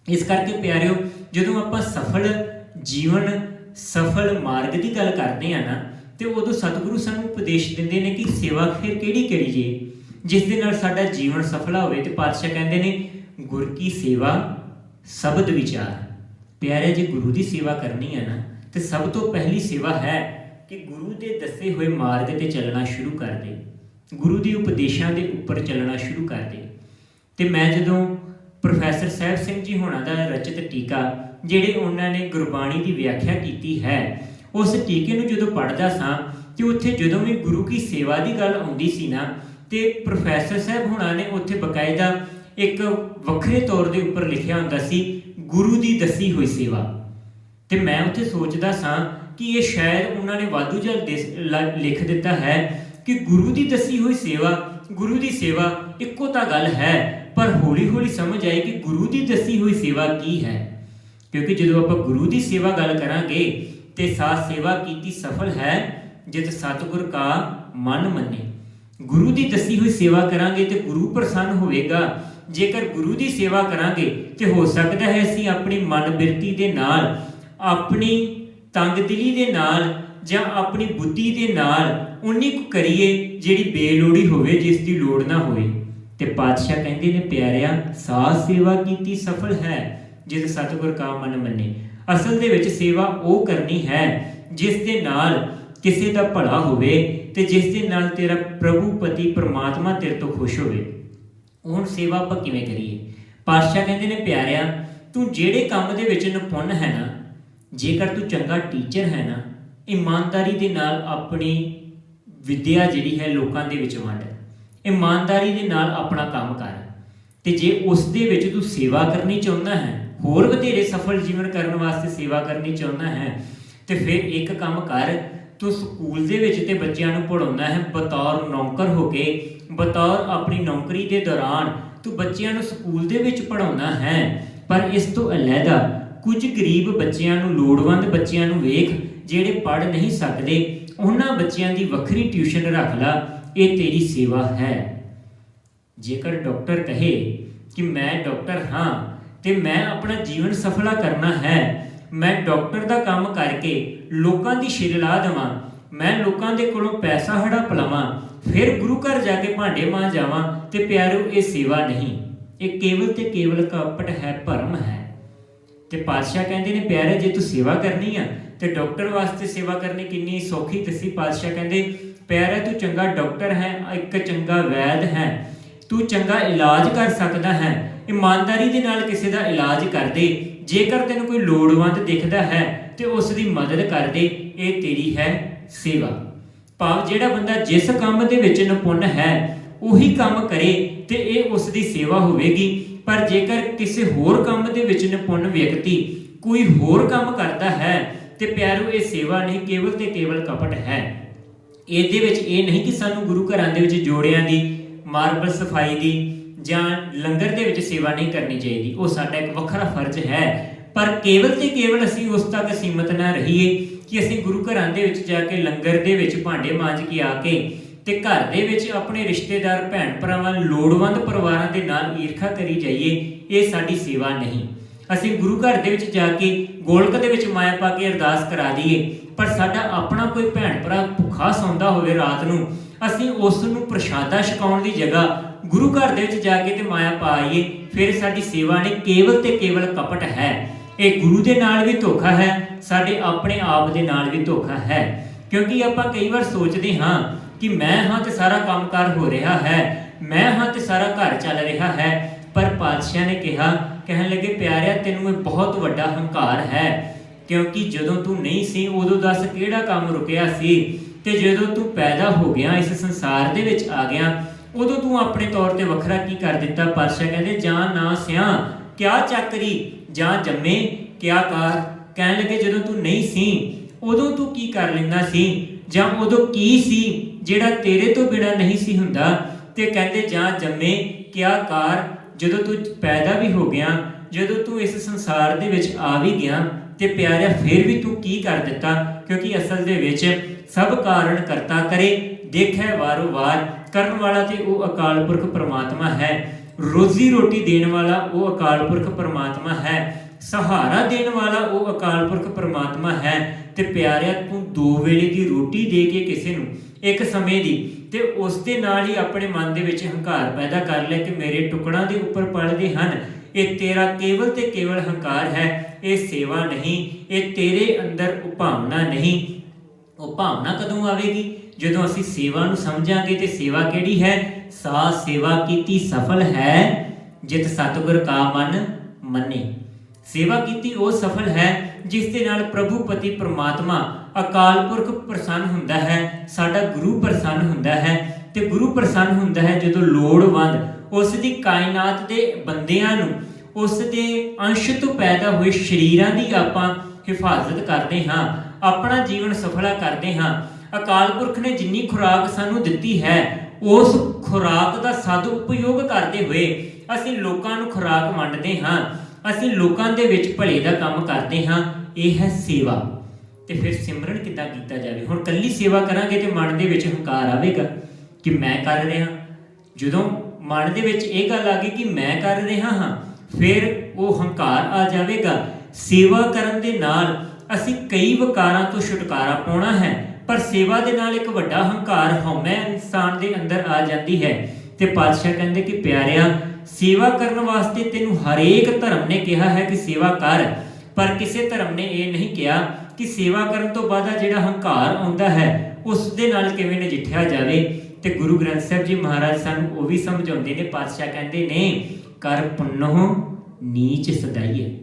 ਇਸ ਕਰਕੇ ਪਿਆਰਿਓ, ਜਦੋਂ ਆਪਾਂ ਸਫਲ ਜੀਵਨ, ਸਫਲ ਮਾਰਗ ਦੀ ਗੱਲ ਕਰਦੇ ਆ ਨਾ, ਤੇ ਉਦੋਂ ਸਤਿਗੁਰੂ ਸਾਨੂੰ ਉਪਦੇਸ਼ ਦਿੰਦੇ ਨੇ ਕਿ ਸੇਵਾ ਫਿਰ ਕਿਹੜੀ ਕਰੀਏ? ਜਿਸ ਦੇ ਨਾਲ ਸਾਡਾ ਜੀਵਨ ਸਫਲਾ ਹੋਵੇ ਤੇ ਪਾਤਸ਼ਾਹ ਕਹਿੰਦੇ ਨੇ, ਗੁਰ ਕੀ ਸੇਵਾ, ਸ਼ਬਦ ਵਿਚਾਰ। ਪਿਆਰੇ ਜੀ ਗੁਰੂ ਦੀ ਸੇਵਾ ਕਰਨੀ ਹੈ ਨਾ, ਤੇ ਸਭ ਤੋਂ ਪਹਿਲੀ ਸੇਵਾ ਹੈ ਕਿ ਗੁਰੂ ਦੇ ਦੱਸੇ ਹੋਏ ਮਾਰਗ ਤੇ ਚੱਲਣਾ ਸ਼ੁਰੂ ਕਰ ਦੇ। ਗੁਰੂ ਦੇ ਉਪਦੇਸ਼ਾਂ ਦੇ ਉੱਪਰ ਚੱਲਣਾ ਸ਼ੁਰੂ ਕਰ ਦੇ। ਤੇ ਮੈਂ ਜਦੋਂ ਪ੍ਰੋਫੈਸਰ ਸਾਹਿਬ ਸਿੰਘ ਜੀ ਹੋਣਾ ਦਾ ਰਚਿਤ ਟੀਕਾ, ਜਿਹੜੇ ਉਹਨਾਂ ਨੇ ਗੁਰਬਾਣੀ ਦੀ ਵਿਆਖਿਆ ਕੀਤੀ ਹੈ, ਉਸ ਟੀਕੇ ਨੂੰ ਜਦੋਂ ਪੜ੍ਹਦਾ ਸਾਂ ਤੇ ਉੱਥੇ ਜਦੋਂ ਵੀ ਗੁਰੂ ਕੀ ਸੇਵਾ ਦੀ ਗੱਲ ਆਉਂਦੀ ਸੀ ਨਾ, ਤੇ ਪ੍ਰੋਫੈਸਰ ਸਾਹਿਬ ਹੋਣਾ ਨੇ ਉੱਥੇ ਬਕਾਇਦਾ ਇੱਕ ਵੱਖਰੇ ਤੌਰ ਦੇ ਉੱਪਰ ਲਿਖਿਆ ਹੁੰਦਾ ਸੀ, ਗੁਰੂ ਦੀ ਦੱਸੀ ਹੋਈ ਸੇਵਾ। ਤੇ ਮੈਂ ਉੱਥੇ ਸੋਚਦਾ ਸਾਂ ਕਿ ਇਹ ਸ਼ਾਇਦ ਉਹਨਾਂ ਨੇ ਵਾਧੂ ਜਲ ਲਿਖ ਦਿੱਤਾ ਹੈ ਕਿ ਗੁਰੂ ਦੀ ਦੱਸੀ ਹੋਈ ਸੇਵਾ, ਗੁਰੂ ਦੀ ਸੇਵਾ ਇੱਕੋ ਤਾਂ ਗੱਲ ਹੈ ਪਰ ਹੌਲੀ-ਹੌਲੀ ਸਮਝ ਆਈ ਕਿ ਗੁਰੂ ਦੀ ਦੱਸੀ ਹੋਈ ਸੇਵਾ ਕੀ ਹੈ। ਕਿਉਂਕਿ ਜਦੋਂ ਆਪਾਂ ਗੁਰੂ ਦੀ ਸੇਵਾ ਗੱਲ ਕਰਾਂਗੇ, ਤੇ ਸਾਥ ਸੇਵਾ ਕੀਤੀ ਸਫਲ ਹੈ ਜਿਤ ਸਤਿਗੁਰ ਕਾ ਮਨ ਮੰਨੇ। ਗੁਰੂ ਦੀ ਦੱਸੀ ਹੋਈ ਸੇਵਾ ਕਰਾਂਗੇ ਤੇ ਗੁਰੂ ਪ੍ਰਸੰਨ ਹੋਵੇਗਾ। ਜੇਕਰ ਗੁਰੂ ਦੀ ਸੇਵਾ ਕਰਾਂਗੇ, ਤੇ ਹੋ ਸਕਦਾ ਹੈ ਅਸੀਂ ਆਪਣੀ ਮਨ ਬਿਰਤੀ ਦੇ ਨਾਲ, ਆਪਣੀ ਤੰਗਦਿਲੀ ਦੇ ਨਾਲ, ਜਾਂ ਆਪਣੀ ਬੁੱਧੀ ਦੇ ਨਾਲ ਉਨੀ ਕੁ ਕਰੀਏ ਜਿਹੜੀ ਬੇਲੋੜੀ ਹੋਵੇ, ਜਿਸ ਦੀ ਲੋੜ ਨਾ ਹੋਵੇ। ਤੇ ਪਾਤਸ਼ਾਹ ਕਹਿੰਦੇ ਨੇ, ਪਿਆਰਿਆ, ਸਾਧ ਸੇਵਾ ਕੀਤੀ ਸਫਲ ਹੈ, ਜਿਸ ਸਤਿਗੁਰ ਕਾ ਮਨ ਮੰਨੇ। ਅਸਲ ਦੇ ਵਿੱਚ ਸੇਵਾ ਉਹ ਕਰਨੀ ਹੈ, ਜਿਸ ਦੇ ਨਾਲ ਕਿਸੇ ਦਾ ਭਲਾ ਹੋਵੇ ਤੇ ਜਿਸ ਦੇ ਨਾਲ ਤੇਰਾ ਪ੍ਰਭੂ ਪਤੀ ਪ੍ਰਮਾਤਮਾ ਤੇਰੇ ਤੋਂ ਖੁਸ਼ ਹੋਵੇ। ਹੁਣ ਸੇਵਾ ਆਪਾਂ ਕਿਵੇਂ ਕਰੀਏ? ਪਾਤਸ਼ਾਹ ਕਹਿੰਦੇ ਨੇ, ਪਿਆਰਿਆ, ਤੂੰ ਜਿਹੜੇ ਕੰਮ ਦੇ ਵਿੱਚ ਨਿਪੁੰਨ ਹੈ ਨਾ, ਜੇਕਰ ਤੂੰ ਚੰਗਾ ਟੀਚਰ ਹੈ ਨਾ, ਇਮਾਨਦਾਰੀ ਦੇ ਨਾਲ ਆਪਣੀ ਵਿਦਿਆ ਜਿਹੜੀ ਹੈ ਲੋਕਾਂ ਦੇ ਵਿੱਚ ਵੰਡ। ਇਮਾਨਦਾਰੀ ਦੇ ਨਾਲ ਆਪਣਾ ਕੰਮ ਕਰ। ਤੇ ਜੇ ਉਸ ਦੇ ਵਿੱਚ ਤੂੰ ਸੇਵਾ ਕਰਨੀ ਚਾਹੁੰਦਾ ਹੈ, ਹੋਰ ਵਧੇਰੇ ਸਫਲ ਜੀਵਨ ਕਰਨ ਵਾਸਤੇ ਸੇਵਾ ਕਰਨੀ ਚਾਹੁੰਦਾ ਹੈ, ਤੇ ਫਿਰ ਇੱਕ ਕੰਮ ਕਰ, ਤੂੰ ਸਕੂਲ ਦੇ ਵਿੱਚ ਤੇ ਬੱਚਿਆਂ ਨੂੰ ਪੜਾਉਣਾ ਹੈ, ਬਤੌਰ ਨੌਕਰ ਹੋ ਕੇ, ਬਤੌਰ ਆਪਣੀ ਨੌਕਰੀ ਦੇ ਦੌਰਾਨ ਤੂੰ ਬੱਚਿਆਂ ਨੂੰ ਸਕੂਲ ਦੇ ਵਿੱਚ ਪੜਾਉਣਾ ਹੈ, ਪਰ ਇਸ ਤੋਂ ਅਲੱਗਾ ਕੁਝ ਗਰੀਬ ਬੱਚਿਆਂ ਨੂੰ, ਲੋੜਵੰਦ ਬੱਚਿਆਂ ਨੂੰ ਵੇਖ, ਜਿਹੜੇ ਪੜ ਨਹੀਂ ਸਕਦੇ, ਉਹਨਾਂ ਬੱਚਿਆਂ ਦੀ ਵੱਖਰੀ ਟਿਊਸ਼ਨ ਰੱਖ ਲਾ ਇਹ ਤੇਰੀ ਸੇਵਾ ਹੈ। ਜੇਕਰ ਡਾਕਟਰ ਕਹੇ ਕਿ ਮੈਂ ਡਾਕਟਰ ਹਾਂ ਤੇ ਮੈਂ ਆਪਣਾ ਜੀਵਨ ਸਫਲਾ ਕਰਨਾ ਹੈ, ਮੈਂ ਡਾਕਟਰ ਦਾ ਕੰਮ ਕਰਕੇ ਲੋਕਾਂ ਦੀ ਛਿਲ ਲਾ ਦੇਵਾਂ, ਮੈਂ ਲੋਕਾਂ ਦੇ ਕੋਲੋਂ ਪੈਸਾ ਹੜਪ ਲਵਾਂ ਫਿਰ ਗੁਰੂ ਘਰ ਜਾ ਕੇ ਭਾਂਡੇ ਮਾਂ ਜਾਵਾਂ ਤੇ ਪਿਆਰੋ, ਇਹ ਸੇਵਾ ਨਹੀਂ। ਇਹ ਕੇਵਲ ਤੇ ਕੇਵਲ ਕਪਟ ਹੈ, ਭਰਮ ਹੈ। ਤੇ ਪਾਤਸ਼ਾਹ ਕਹਿੰਦੇ ਨੇ, ਪਿਆਰੇ, ਜੇ ਤੂੰ ਸੇਵਾ ਕਰਨੀ ਆ ਤੇ ਡਾਕਟਰ ਵਾਸਤੇ ਸੇਵਾ ਕਰਨੀ ਕਿੰਨੀ ਸੌਖੀ ਦੱਸੀ ਪਾਤਸ਼ਾਹ ਕਹਿੰਦੇ ਪਿਆਰੇ ਤੂੰ ਚੰਗਾ ਡਾਕਟਰ ਹੈ, ਇੱਕ ਚੰਗਾ ਵੈਦ ਹੈ। ਤੂੰ ਚੰਗਾ ਇਲਾਜ ਕਰ ਸਕਦਾ ਹੈ। ਇਮਾਨਦਾਰੀ ਦੇ ਨਾਲ ਕਿਸੇ ਦਾ ਇਲਾਜ ਕਰ ਦੇ। ਜੇਕਰ ਤੈਨੂੰ ਕੋਈ ਲੋੜਵੰਦ ਦਿਖਦਾ ਹੈ, ਤੇ ਉਸ ਦੀ ਮਦਦ ਕਰ ਦੇ। ਇਹ ਤੇਰੀ ਹੈ ਸੇਵਾ। ਭਾਵ ਜਿਹੜਾ ਬੰਦਾ ਜਿਸ ਕੰਮ ਦੇ ਵਿੱਚ ਨਿਪੁੰਨ ਹੈ, ਉਹੀ ਕੰਮ ਕਰੇ ਤੇ ਇਹ ਉਸ ਦੀ ਸੇਵਾ ਹੋਵੇਗੀ। ਪਰ ਜੇਕਰ ਕਿਸੇ ਹੋਰ ਕੰਮ ਦੇ ਵਿੱਚ ਨਿਪੁੰਨ ਵਿਅਕਤੀ ਕੋਈ ਹੋਰ ਕੰਮ ਕਰਦਾ ਹੈ, ਤੇ ਪਿਆਰੋ, ਇਹ ਸੇਵਾ ਨਹੀਂ, ਕੇਵਲ ਤੇ ਕੇਵਲ ਕਪਟ ਹੈ। ਇਹਦੇ ਵਿੱਚ ਇਹ ਨਹੀਂ ਕਿ ਸਾਨੂੰ ਗੁਰੂ ਘਰਾਂ ਦੇ ਵਿੱਚ ਜੋੜਿਆਂ ਦੀ, ਮਾਰਬਲ ਸਫ਼ਾਈ ਦੀ ਜਾਂ ਲੰਗਰ ਦੇ ਵਿੱਚ ਸੇਵਾ ਨਹੀਂ ਕਰਨੀ ਚਾਹੀਦੀ, ਉਹ ਸਾਡਾ ਇੱਕ ਵੱਖਰਾ ਫਰਜ਼ ਹੈ। ਪਰ ਕੇਵਲ ਤੇ ਕੇਵਲ ਅਸੀਂ ਉਸ ਤੱਕ ਸੀਮਤ ਨਾ ਰਹੀਏ ਕਿ ਅਸੀਂ ਗੁਰੂ ਘਰਾਂ ਦੇ ਵਿੱਚ ਜਾ ਕੇ ਲੰਗਰ ਦੇ ਵਿੱਚ ਭਾਂਡੇ ਮਾਂਜ ਕੇ ਆ ਕੇ ਤੇ ਘਰ ਦੇ ਵਿੱਚ ਆਪਣੇ ਰਿਸ਼ਤੇਦਾਰ, ਭੈਣ ਭਰਾਵਾਂ, ਲੋੜਵੰਦ ਪਰਿਵਾਰਾਂ ਦੇ ਨਾਲ ਈਰਖਾ ਕਰੀ ਜਾਈਏ, ਇਹ ਸਾਡੀ ਸੇਵਾ ਨਹੀਂ। ਅਸੀਂ ਗੁਰੂ ਘਰ ਦੇ ਵਿੱਚ ਜਾ ਕੇ ਗੋਲਕ ਦੇ ਵਿੱਚ ਮਾਇਆ ਪਾ ਕੇ ਅਰਦਾਸ ਕਰਾ ਦਈਏ ਪਰ ਸਾਡਾ ਆਪਣਾ ਕੋਈ ਭੈਣ ਭਰਾ ਭੁੱਖਾ ਸੌਂਦਾ ਹੋਵੇ ਰਾਤ ਨੂੰ, ਅਸੀਂ ਉਸ ਨੂੰ ਪ੍ਰਸ਼ਾਦਾ ਛਕਾਉਣ ਦੀ ਜਗ੍ਹਾ ਗੁਰੂ ਘਰ ਦੇ ਵਿੱਚ ਜਾ ਕੇ ਤੇ ਮਾਇਆ ਪਾ ਆਈਏ, ਫਿਰ ਸਾਡੀ ਸੇਵਾ ਨੇ ਕੇਵਲ ਤੇ ਕੇਵਲ ਕਪਟ ਹੈ। ਇਹ ਗੁਰੂ ਦੇ ਨਾਲ ਵੀ ਧੋਖਾ ਹੈ, ਸਾਡੇ ਆਪਣੇ ਆਪ ਦੇ ਨਾਲ ਵੀ ਧੋਖਾ ਹੈ। ਕਿਉਂਕਿ ਆਪਾਂ ਕਈ ਵਾਰ ਸੋਚਦੇ ਹਾਂ ਕਿ ਮੈਂ ਹਾਂ ਤੇ ਸਾਰਾ ਕੰਮਕਾਰ ਹੋ ਰਿਹਾ ਹੈ, ਮੈਂ ਹਾਂ ਤੇ ਸਾਰਾ ਘਰ ਚੱਲ ਰਿਹਾ ਹੈ, ਪਰ ਪਾਤਸ਼ਾਹ ਨੇ ਕਿਹਾ, ਕਹਿਣ ਲੱਗੇ, ਪਿਆਰਿਆ, ਤੈਨੂੰ ਇਹ ਬਹੁਤ ਵੱਡਾ ਹੰਕਾਰ ਹੈ। ਕਿਉਂਕਿ ਜਦੋਂ ਤੂੰ ਨਹੀਂ ਸੀ, ਉਦੋਂ ਦੱਸ ਕਿਹੜਾ ਕੰਮ ਰੁਕਿਆ ਸੀ? ਤੇ ਜਦੋਂ ਤੂੰ ਪੈਦਾ ਹੋ ਗਿਆ, ਇਸ ਸੰਸਾਰ ਦੇ ਵਿੱਚ ਆ ਗਿਆ, ਉਦੋਂ ਤੂੰ ਆਪਣੇ ਤੌਰ ਤੇ ਵੱਖਰਾ ਕੀ ਕਰ ਦਿੱਤਾ? ਪਾਤਸ਼ਾਹ ਕਹਿੰਦੇ, ਜਾਂ ਨਾ ਸਿਆ, ਕਿਆ ਚੱਕਰੀ? ਜਾਂ ਜੰਮੇ, ਕਿਆ ਕਾਰ? ਕਹਿਣ ਲੱਗੇ, ਜਦੋਂ ਤੂੰ ਨਹੀਂ ਸੀ, ਉਦੋਂ ਤੂੰ ਕੀ ਕਰ ਲੈਂਦਾ ਸੀ? ਜਾਂ ਉਦੋਂ ਕੀ ਸੀ ਜਿਹੜਾ ਤੇਰੇ ਤੋਂ ਬਿਨਾ ਨਹੀਂ ਸੀ ਹੁੰਦਾ? ਤੇ ਕਹਿੰਦੇ, ਜਾਂ ਜੰਮੇ, ਕਿਆ ਕਾਰ? ਜਦੋਂ ਤੂੰ ਪੈਦਾ ਵੀ ਹੋ ਗਿਆ, ਜਦੋਂ ਤੂੰ ਇਸ ਸੰਸਾਰ ਦੇ ਵਿੱਚ ਆ ਵੀ ਗਿਆ ਤੇ ਪਿਆਰਿਆ, ਫਿਰ ਵੀ ਤੂੰ ਕੀ ਕਰ ਦਿੱਤਾ? ਕਿਉਂਕਿ ਅਸਲ ਦੇ ਵਿੱਚ ਸਭ ਕਾਰਨ ਕਰਤਾ ਕਰੇ, ਦੇਖੈ ਵਾਰੋ ਵਾਰ, ਕਰਨ ਵਾਲਾ ਤੇ ਉਹ ਅਕਾਲ ਪੁਰਖ ਪ੍ਰਮਾਤਮਾ ਹੈ। ਰੋਜ਼ੀ ਰੋਟੀ ਦੇਣ ਵਾਲਾ ਉਹ ਅਕਾਲ ਪੁਰਖ ਪ੍ਰਮਾਤਮਾ ਹੈ। ਸਹਾਰਾ ਦੇਣ ਵਾਲਾ ਉਹ ਅਕਾਲ ਪੁਰਖ ਪ੍ਰਮਾਤਮਾ ਹੈ। ਤੇ ਪਿਆਰਿਆ, ਤੂੰ ਦੋ ਵੇਲੇ ਦੀ ਰੋਟੀ ਦੇ ਕੇ ਕਿਸੇ ਨੂੰ, ਇੱਕ ਸਮੇਂ ਦੀ, ਤੇ ਉਸ ਦੇ ਨਾਲ ਹੀ ਆਪਣੇ ਮਨ ਦੇ ਵਿੱਚ ਹੰਕਾਰ ਪੈਦਾ ਕਰ ਲੈ ਕਿ ਮੇਰੇ ਟੁਕੜਾਂ ਦੇ ਉੱਪਰ ਪਲਦੇ ਹਨ। ਇਹ ਤੇਰਾ ਕੇਵਲ ਤੇ ਕੇਵਲ ਹੰਕਾਰ ਹੈ, ਇਹ ਸੇਵਾ ਨਹੀਂ, ਇਹ ਤੇਰੇ ਅੰਦਰ ਉਪਾਵਨਾ ਨਹੀਂ। ਉਹ ਭਾਵਨਾ ਕਦੋਂ ਆਵੇਗੀ? ਜਦੋਂ ਅਸੀਂ ਸੇਵਾ ਨੂੰ ਸਮਝਾਂਗੇ ਤੇ ਸੇਵਾ ਕਿਹੜੀ ਹੈ? ਸਾ ਸੇਵਾ ਕੀਤੀ ਸਫਲ ਹੈ, ਜਿਤ ਸਤਿਗੁਰ ਕਾ ਮਨ ਮੰਨੇ। ਸੇਵਾ ਕੀਤੀ ਉਹ ਸਫਲ ਹੈ, ਜਿਸ ਦੇ ਨਾਲ ਪ੍ਰਭੂ ਪਤੀ ਪ੍ਰਮਾਤਮਾ ਅਕਾਲ ਪੁਰਖ ਪ੍ਰਸੰਨ ਹੁੰਦਾ ਹੈ, ਸਾਡਾ ਗੁਰੂ ਪ੍ਰਸੰਨ ਹੁੰਦਾ ਹੈ ਤੇ ਗੁਰੂ ਪ੍ਰਸੰਨ ਹੁੰਦਾ ਹੈ ਜਦੋਂ ਲੋੜਵੰਦ ਉਸ ਦੀ ਕਾਇਨਾਤ ਦੇ ਬੰਦਿਆਂ ਨੂੰ ਉਸ ਦੇ ਅੰਸ਼ ਤੋਂ ਪੈਦਾ ਹੋਏ ਸ਼ਰੀਰਾਂ ਦੀ ਆਪਾਂ ਹਿਫਾਜ਼ਤ ਕਰਦੇ ਹਾਂ, ਆਪਣਾ ਜੀਵਨ ਸਫਲਾ ਕਰਦੇ ਹਾਂ। ਅਕਾਲ ਪੁਰਖ ਨੇ ਜਿੰਨੀ ਖੁਰਾਕ ਸਾਨੂੰ ਦਿੱਤੀ ਹੈ, ਉਸ ਖੁਰਾਕ ਦਾ ਸਦ ਉਪਯੋਗ ਕਰਦੇ ਹੋਏ ਅਸੀਂ ਲੋਕਾਂ ਨੂੰ ਖੁਰਾਕ ਵੰਡਦੇ ਹਾਂ। ਅਸੀਂ ਲੋਕਾਂ ਦੇ ਵਿੱਚ ਭਲੇ ਦਾ ਕੰਮ ਕਰਦੇ ਹਾਂ, ਇਹ ਹੈ ਸੇਵਾ। ਤੇ ਫਿਰ ਸਿਮਰਨ ਕਿੱਦਾਂ ਕੀਤਾ ਜਾਵੇ? ਹੁਣ ਕੱਲੀ ਸੇਵਾ ਕਰਾਂਗੇ ਤੇ ਮਨ ਦੇ ਵਿੱਚ ਹੰਕਾਰ ਆਵੇਗਾ ਕਿ ਮੈਂ ਕਰ ਰਿਹਾ। ਜਦੋਂ ਮਨ ਦੇ ਵਿੱਚ ਇਹ ਗੱਲ ਆ ਗਈ ਕਿ ਮੈਂ ਕਰ ਰਿਹਾ ਹਾਂ, ਫਿਰ ਉਹ ਹੰਕਾਰ ਆ ਜਾਵੇਗਾ। ਸੇਵਾ ਕਰਨ ਦੇ ਨਾਲ ਅਸੀਂ ਕਈ ਵਿਕਾਰਾਂ ਤੋਂ ਛੁਟਕਾਰਾ ਪਾਉਣਾ ਹੈ, ਪਰ ਸੇਵਾ ਦੇ ਨਾਲ ਇੱਕ ਵੱਡਾ ਹੰਕਾਰ ਹਉਮੈ ਇਨਸਾਨ ਦੇ ਅੰਦਰ ਆ ਜਾਂਦੀ ਹੈ ਤੇ ਪਾਤਸ਼ਾਹ ਕਹਿੰਦੇ ਕਿ ਪਿਆਰਿਆ, ਸੇਵਾ ਕਰਨ ਵਾਸਤੇ ਤੈਨੂੰ ਹਰੇਕ ਧਰਮ ਨੇ ਕਿਹਾ ਹੈ ਕਿ ਸੇਵਾ ਕਰ, ਪਰ ਕਿਸੇ ਧਰਮ ਨੇ ਇਹ ਨਹੀਂ ਕਿਹਾ ਕਿ ਸੇਵਾ ਕਰਨ ਤੋਂ ਬਾਅਦ ਜਿਹੜਾ ਹੰਕਾਰ ਆਉਂਦਾ ਹੈ, ਉਸ ਦੇ ਨਾਲ ਕਿਵੇਂ ਨਜਿੱਠਿਆ ਜਾਵੇ। ਤੇ ਗੁਰੂ ਗ੍ਰੰਥ ਸਾਹਿਬ ਜੀ ਮਹਾਰਾਜ ਸਾਨੂੰ ਉਹ ਵੀ ਸਮਝਾਉਂਦੇ ਨੇ, ਪਾਤਸ਼ਾਹ ਕਹਿੰਦੇ ਨੇ, ਕਰ ਪੁੰਨੋ ਨੀਚ ਸਦਾਈਏ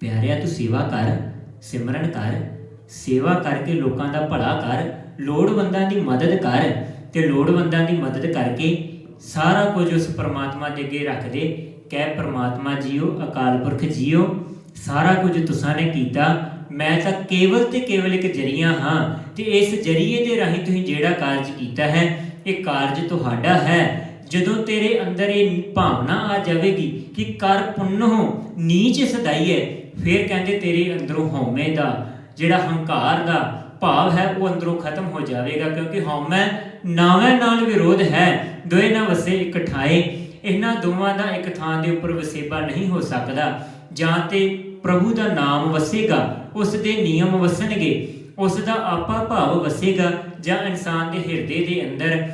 ਪਿਆਰਿਆ, ਤੂੰ ਸੇਵਾ ਕਰ, ਸਿਮਰਨ ਕਰ, ਸੇਵਾ ਕਰਕੇ ਲੋਕਾਂ ਦਾ ਭਲਾ ਕਰ, ਲੋੜਵੰਦਾਂ ਦੀ ਮਦਦ ਕਰ ਤੇ ਲੋੜਵੰਦਾਂ ਦੀ ਮਦਦ ਕਰਕੇ ਸਾਰਾ ਕੁਝ ਉਸ ਪਰਮਾਤਮਾ ਦੇ ਅੱਗੇ ਰੱਖ ਦੇ। ਕਹਿ ਪ੍ਰਮਾਤਮਾ ਜੀਓ, ਅਕਾਲ ਪੁਰਖ ਜੀਓ, ਸਾਰਾ ਕੁਝ ਤੁਸਾਂ ਨੇ ਕੀਤਾ। ਮੈਂ ਤਾਂ ਕੇਵਲ ਤੇ ਕੇਵਲ ਇੱਕ ਜਰੀਆ ਹਾਂ। ਤੇ ਇਸ ਜਰੀਏ ਦੇ ਰਾਹੀਂ ਤੁਸੀਂ ਜਿਹੜਾ ਕਾਰਜ ਕੀਤਾ ਹੈ, ਇਹ ਕਾਰਜ ਤੁਹਾਡਾ ਹੈ। ਜਦੋਂ ਤੇਰੇ ਅੰਦਰ ਇਹ ਭਾਵਨਾ ਆ ਜਾਵੇਗੀ ਕਿ ਕਰ ਪੁੰਨਹੁ ਨੀਚ ਸਦਾਈ ਹੈ, ਫਿਰ ਕਹਿੰਦੇ ਤੇਰੇ ਅੰਦਰੋਂ ਹਉਮੈ ਦਾ ਜਿਹੜਾ ਹੰਕਾਰ ਦਾ ਭਾਵ ਹੈ, ਉਹ ਅੰਦਰੋਂ ਖਤਮ ਹੋ ਜਾਵੇਗਾ, ਕਿਉਂਕਿ ਹਉਮੈ ਨਾਵੇਂ ਨਾਲ ਵਿਰੋਧ ਹੈ ਦੋਏ ਨਾ ਵਸੇ ਇਕਠਾਏ ਇਹਨਾਂ ਦੋਵਾਂ ਦਾ ਇੱਕ ਥਾਂ ਦੇ ਉੱਪਰ ਵਸੇਬਾ ਨਹੀਂ ਹੋ ਸਕਦਾ, ਜਾਂ ਤੇ ਪ੍ਰਭੂ ਦਾ ਨਾਮ ਵਸੇਗਾ, ਉਸ ਦੇ ਨਿਯਮ ਵਸਣਗੇ। ਉਸ ਦਾ ਆਪਾ ਭਾਵ ਵਸੇਗਾ ਜਾਂ ਇਨਸਾਨ ਦੇ ਹਿਰਦੇ ਦੇ ਅੰਦਰ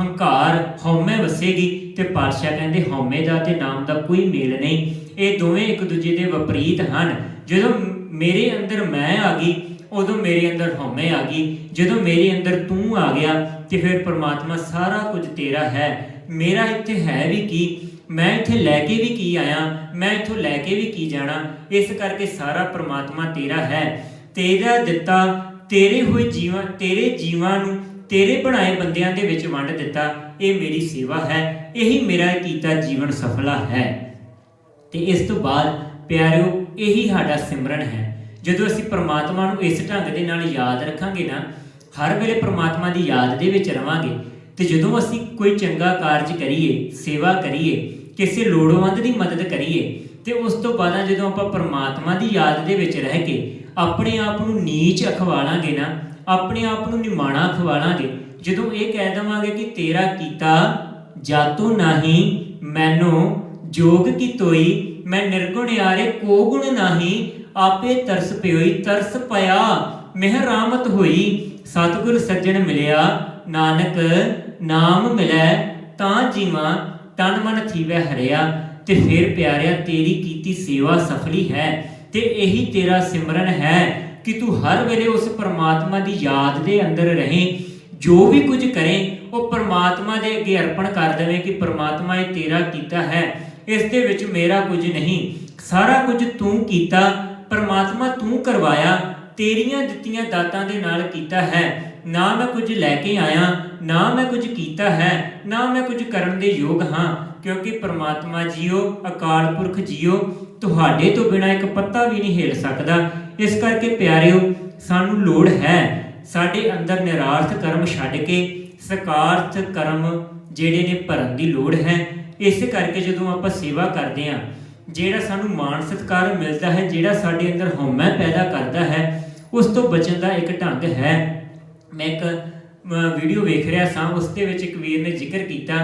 ਹੰਕਾਰ ਹਉਮੈ ਵਸੇਗੀ ਤੇ ਪਾਤਸ਼ਾਹ ਕਹਿੰਦੇ ਹਉਮੈ ਦਾ ਤੇ ਨਾਮ ਦਾ ਕੋਈ ਮੇਲ ਨਹੀਂ। ਇਹ ਦੋਵੇਂ ਇੱਕ ਦੂਜੇ ਦੇ ਵਿਪਰੀਤ ਹਨ। ਜਦੋਂ ਮੇਰੇ ਅੰਦਰ ਮੈਂ ਆ ਗਈ, ਉਦੋਂ ਮੇਰੇ ਅੰਦਰ ਹਉਮੈ ਆ ਗਈ। ਜਦੋਂ ਮੇਰੇ ਅੰਦਰ ਤੂੰ ਆ ਗਿਆ, ਤੇ ਫਿਰ ਪ੍ਰਮਾਤਮਾ ਸਾਰਾ ਕੁਝ ਤੇਰਾ ਹੈ। ਮੇਰਾ ਇੱਥੇ ਹੈ ਵੀ ਕੀ? ਮੈਂ ਇੱਥੇ ਲੈ ਕੇ ਵੀ ਕੀ ਆਇਆ? ਮੈਂ ਇੱਥੋਂ ਲੈ ਕੇ ਵੀ ਕੀ ਜਾਣਾ? ਇਸ ਕਰਕੇ ਸਾਰਾ ਪ੍ਰਮਾਤਮਾ ਤੇਰਾ ਹੈ। ਤੇਰਾ ਦਿੱਤਾ, ਤੇਰੇ ਹੋਏ ਜੀਵਾਂ, ਤੇਰੇ ਜੀਵਾਂ ਨੂੰ ਤੇਰੇ ਬਣਾਏ ਬੰਦਿਆਂ ਦੇ ਵਿੱਚ ਵੰਡ ਦਿੱਤਾ, ਇਹ ਮੇਰੀ ਸੇਵਾ ਹੈ, ਇਹੀ ਮੇਰਾ ਕੀਤਾ ਜੀਵਨ ਸਫਲਾ ਹੈ। ਤੇ ਇਸ ਤੋਂ ਬਾਅਦ ਪਿਆਰਿਓ, ਇਹੀ ਸਾਡਾ ਸਿਮਰਨ ਹੈ। ਜਦੋਂ ਅਸੀਂ ਪ੍ਰਮਾਤਮਾ ਨੂੰ ਇਸ ਢੰਗ ਦੇ ਨਾਲ ਯਾਦ ਰੱਖਾਂਗੇ ਨਾ, ਹਰ ਵੇਲੇ ਪ੍ਰਮਾਤਮਾ ਦੀ ਯਾਦ ਦੇ ਵਿੱਚ ਰਵਾਂਗੇ, ਤੇ ਜਦੋਂ ਅਸੀਂ ਕੋਈ ਚੰਗਾ ਕਾਰਜ ਕਰੀਏ, ਸੇਵਾ ਕਰੀਏ, ਕਿਸੇ ਲੋੜਵੰਦ ਦੀ ਮਦਦ ਕਰੀਏ, ਤੇ ਉਸ ਤੋਂ ਬਾਅਦ ਜਦੋਂ ਆਪਾਂ ਪ੍ਰਮਾਤਮਾ ਦੀ ਯਾਦ ਦੇ ਵਿੱਚ ਰਹਿ ਕੇ ਆਪਣੇ ਆਪ ਨੂੰ ਨੀਚ ਅਖਵਾਲਾਂਗੇ ਨਾ, ਆਪਣੇ ਆਪ ਨੂੰ ਨਿਮਾਣਾ ਖਵਾਲਾਂਗੇ ਜਦੋਂ ਇਹ ਕਹਿ ਦਵਾਂਗੇ ਕਿ ਤੇਰਾ ਕੀਤਾ ਜਾਤੋ ਨਹੀਂ, ਮੈਨੂੰ ਜੋਗ ਕੀ ਤੋਈ ਮੈਂ ਨਿਰਗੁਣ ਯਾਰੇ ਕੋ ਗੁਣ ਨਹੀਂ, ਆਪੇ ਤਰਸ ਪਿਓਈ, ਤਰਸ ਪਿਆ ਮਿਹਰ ਰਾਮਤ ਹੋਈ। ਸਤਿਗੁਰ ਸੱਜਣ ਮਿਲਿਆ, ਨਾਨਕ ਨਾਮ ਮਿਲੈ, ਤਾਂ ਜੀਵਾਂ ਤਨ ਮਨ ਥੀਵੈ ਹਰਿਆ, ਤੇ ਫਿਰ ਪਿਆਰਿਆ, ਤੇਰੀ ਕੀਤੀ ਸੇਵਾ ਸਫਲੀ ਹੈ। ਤੇ ਇਹੀ ਤੇਰਾ ਸਿਮਰਨ ਹੈ ਕਿ ਤੂੰ ਹਰ ਵੇਲੇ ਉਸ ਪਰਮਾਤਮਾ ਦੀ ਯਾਦ ਦੇ ਅੰਦਰ ਰਹੇ। ਜੋ ਵੀ ਕੁਝ ਕਰੇ, ਉਹ ਪਰਮਾਤਮਾ ਦੇ ਅੱਗੇ ਅਰਪਣ ਕਰ ਦੇਵੇਂ ਕਿ ਪਰਮਾਤਮਾ ਇਹ ਤੇਰਾ ਕੀਤਾ ਹੈ। ਇਸ ਦੇ ਵਿੱਚ ਮੇਰਾ ਕੁਝ ਨਹੀਂ। ਸਾਰਾ ਕੁਝ ਤੂੰ ਕੀਤਾ, ਪਰਮਾਤਮਾ ਤੂੰ ਕਰਵਾਇਆ, ਤੇਰੀਆਂ ਦਿੱਤੀਆਂ ਦਾਤਾਂ ਦੇ ਨਾਲ ਕੀਤਾ ਹੈ। ਨਾ ਮੈਂ ਕੁਝ ਲੈ ਕੇ ਆਇਆ, ਨਾ ਮੈਂ ਕੁਝ ਕੀਤਾ ਹੈ, ਨਾ ਮੈਂ ਕੁਝ ਕਰਨ ਦੇ ਯੋਗ ਹਾਂ, ਕਿਉਂਕਿ ਪਰਮਾਤਮਾ ਜੀਓ, ਅਕਾਲ ਪੁਰਖ ਜੀਓ ਤੁਹਾਡੇ ਤੋਂ ਬਿਨਾ ਇੱਕ ਪੱਤਾ ਵੀ ਨਹੀਂ ਹਿਲ ਸਕਦਾ। ਇਸ ਕਰਕੇ ਪਿਆਰਿਓ, ਸਾਨੂੰ ਲੋੜ ਹੈ ਸਾਡੇ ਅੰਦਰ ਨਿਰਾਰਥ ਕਰਮ ਛੱਡ ਕੇ ਸਕਾਰਥ ਕਰਮ ਜਿਹੜੇ ਨੇ ਭਰਨ ਦੀ ਲੋੜ ਹੈ। ਇਸ ਕਰਕੇ ਜਦੋਂ ਆਪਾਂ ਸੇਵਾ ਕਰਦੇ ਹਾਂ, ਜਿਹੜਾ ਸਾਨੂੰ ਮਾਣ ਸਤਿਕਾਰ ਮਿਲਦਾ ਹੈ, ਜਿਹੜਾ ਸਾਡੇ ਅੰਦਰ ਹਉਮੈ ਪੈਦਾ ਕਰਦਾ ਹੈ, ਉਸ ਤੋਂ ਬਚਣ ਦਾ ਇੱਕ ਢੰਗ ਹੈ। ਮੈਂ ਇੱਕ ਵੀਡੀਓ ਵੇਖ ਰਿਹਾ ਸਾਂ, ਉਸ ਦੇ ਵਿੱਚ ਇੱਕ ਵੀਰ ਨੇ ਜ਼ਿਕਰ ਕੀਤਾ।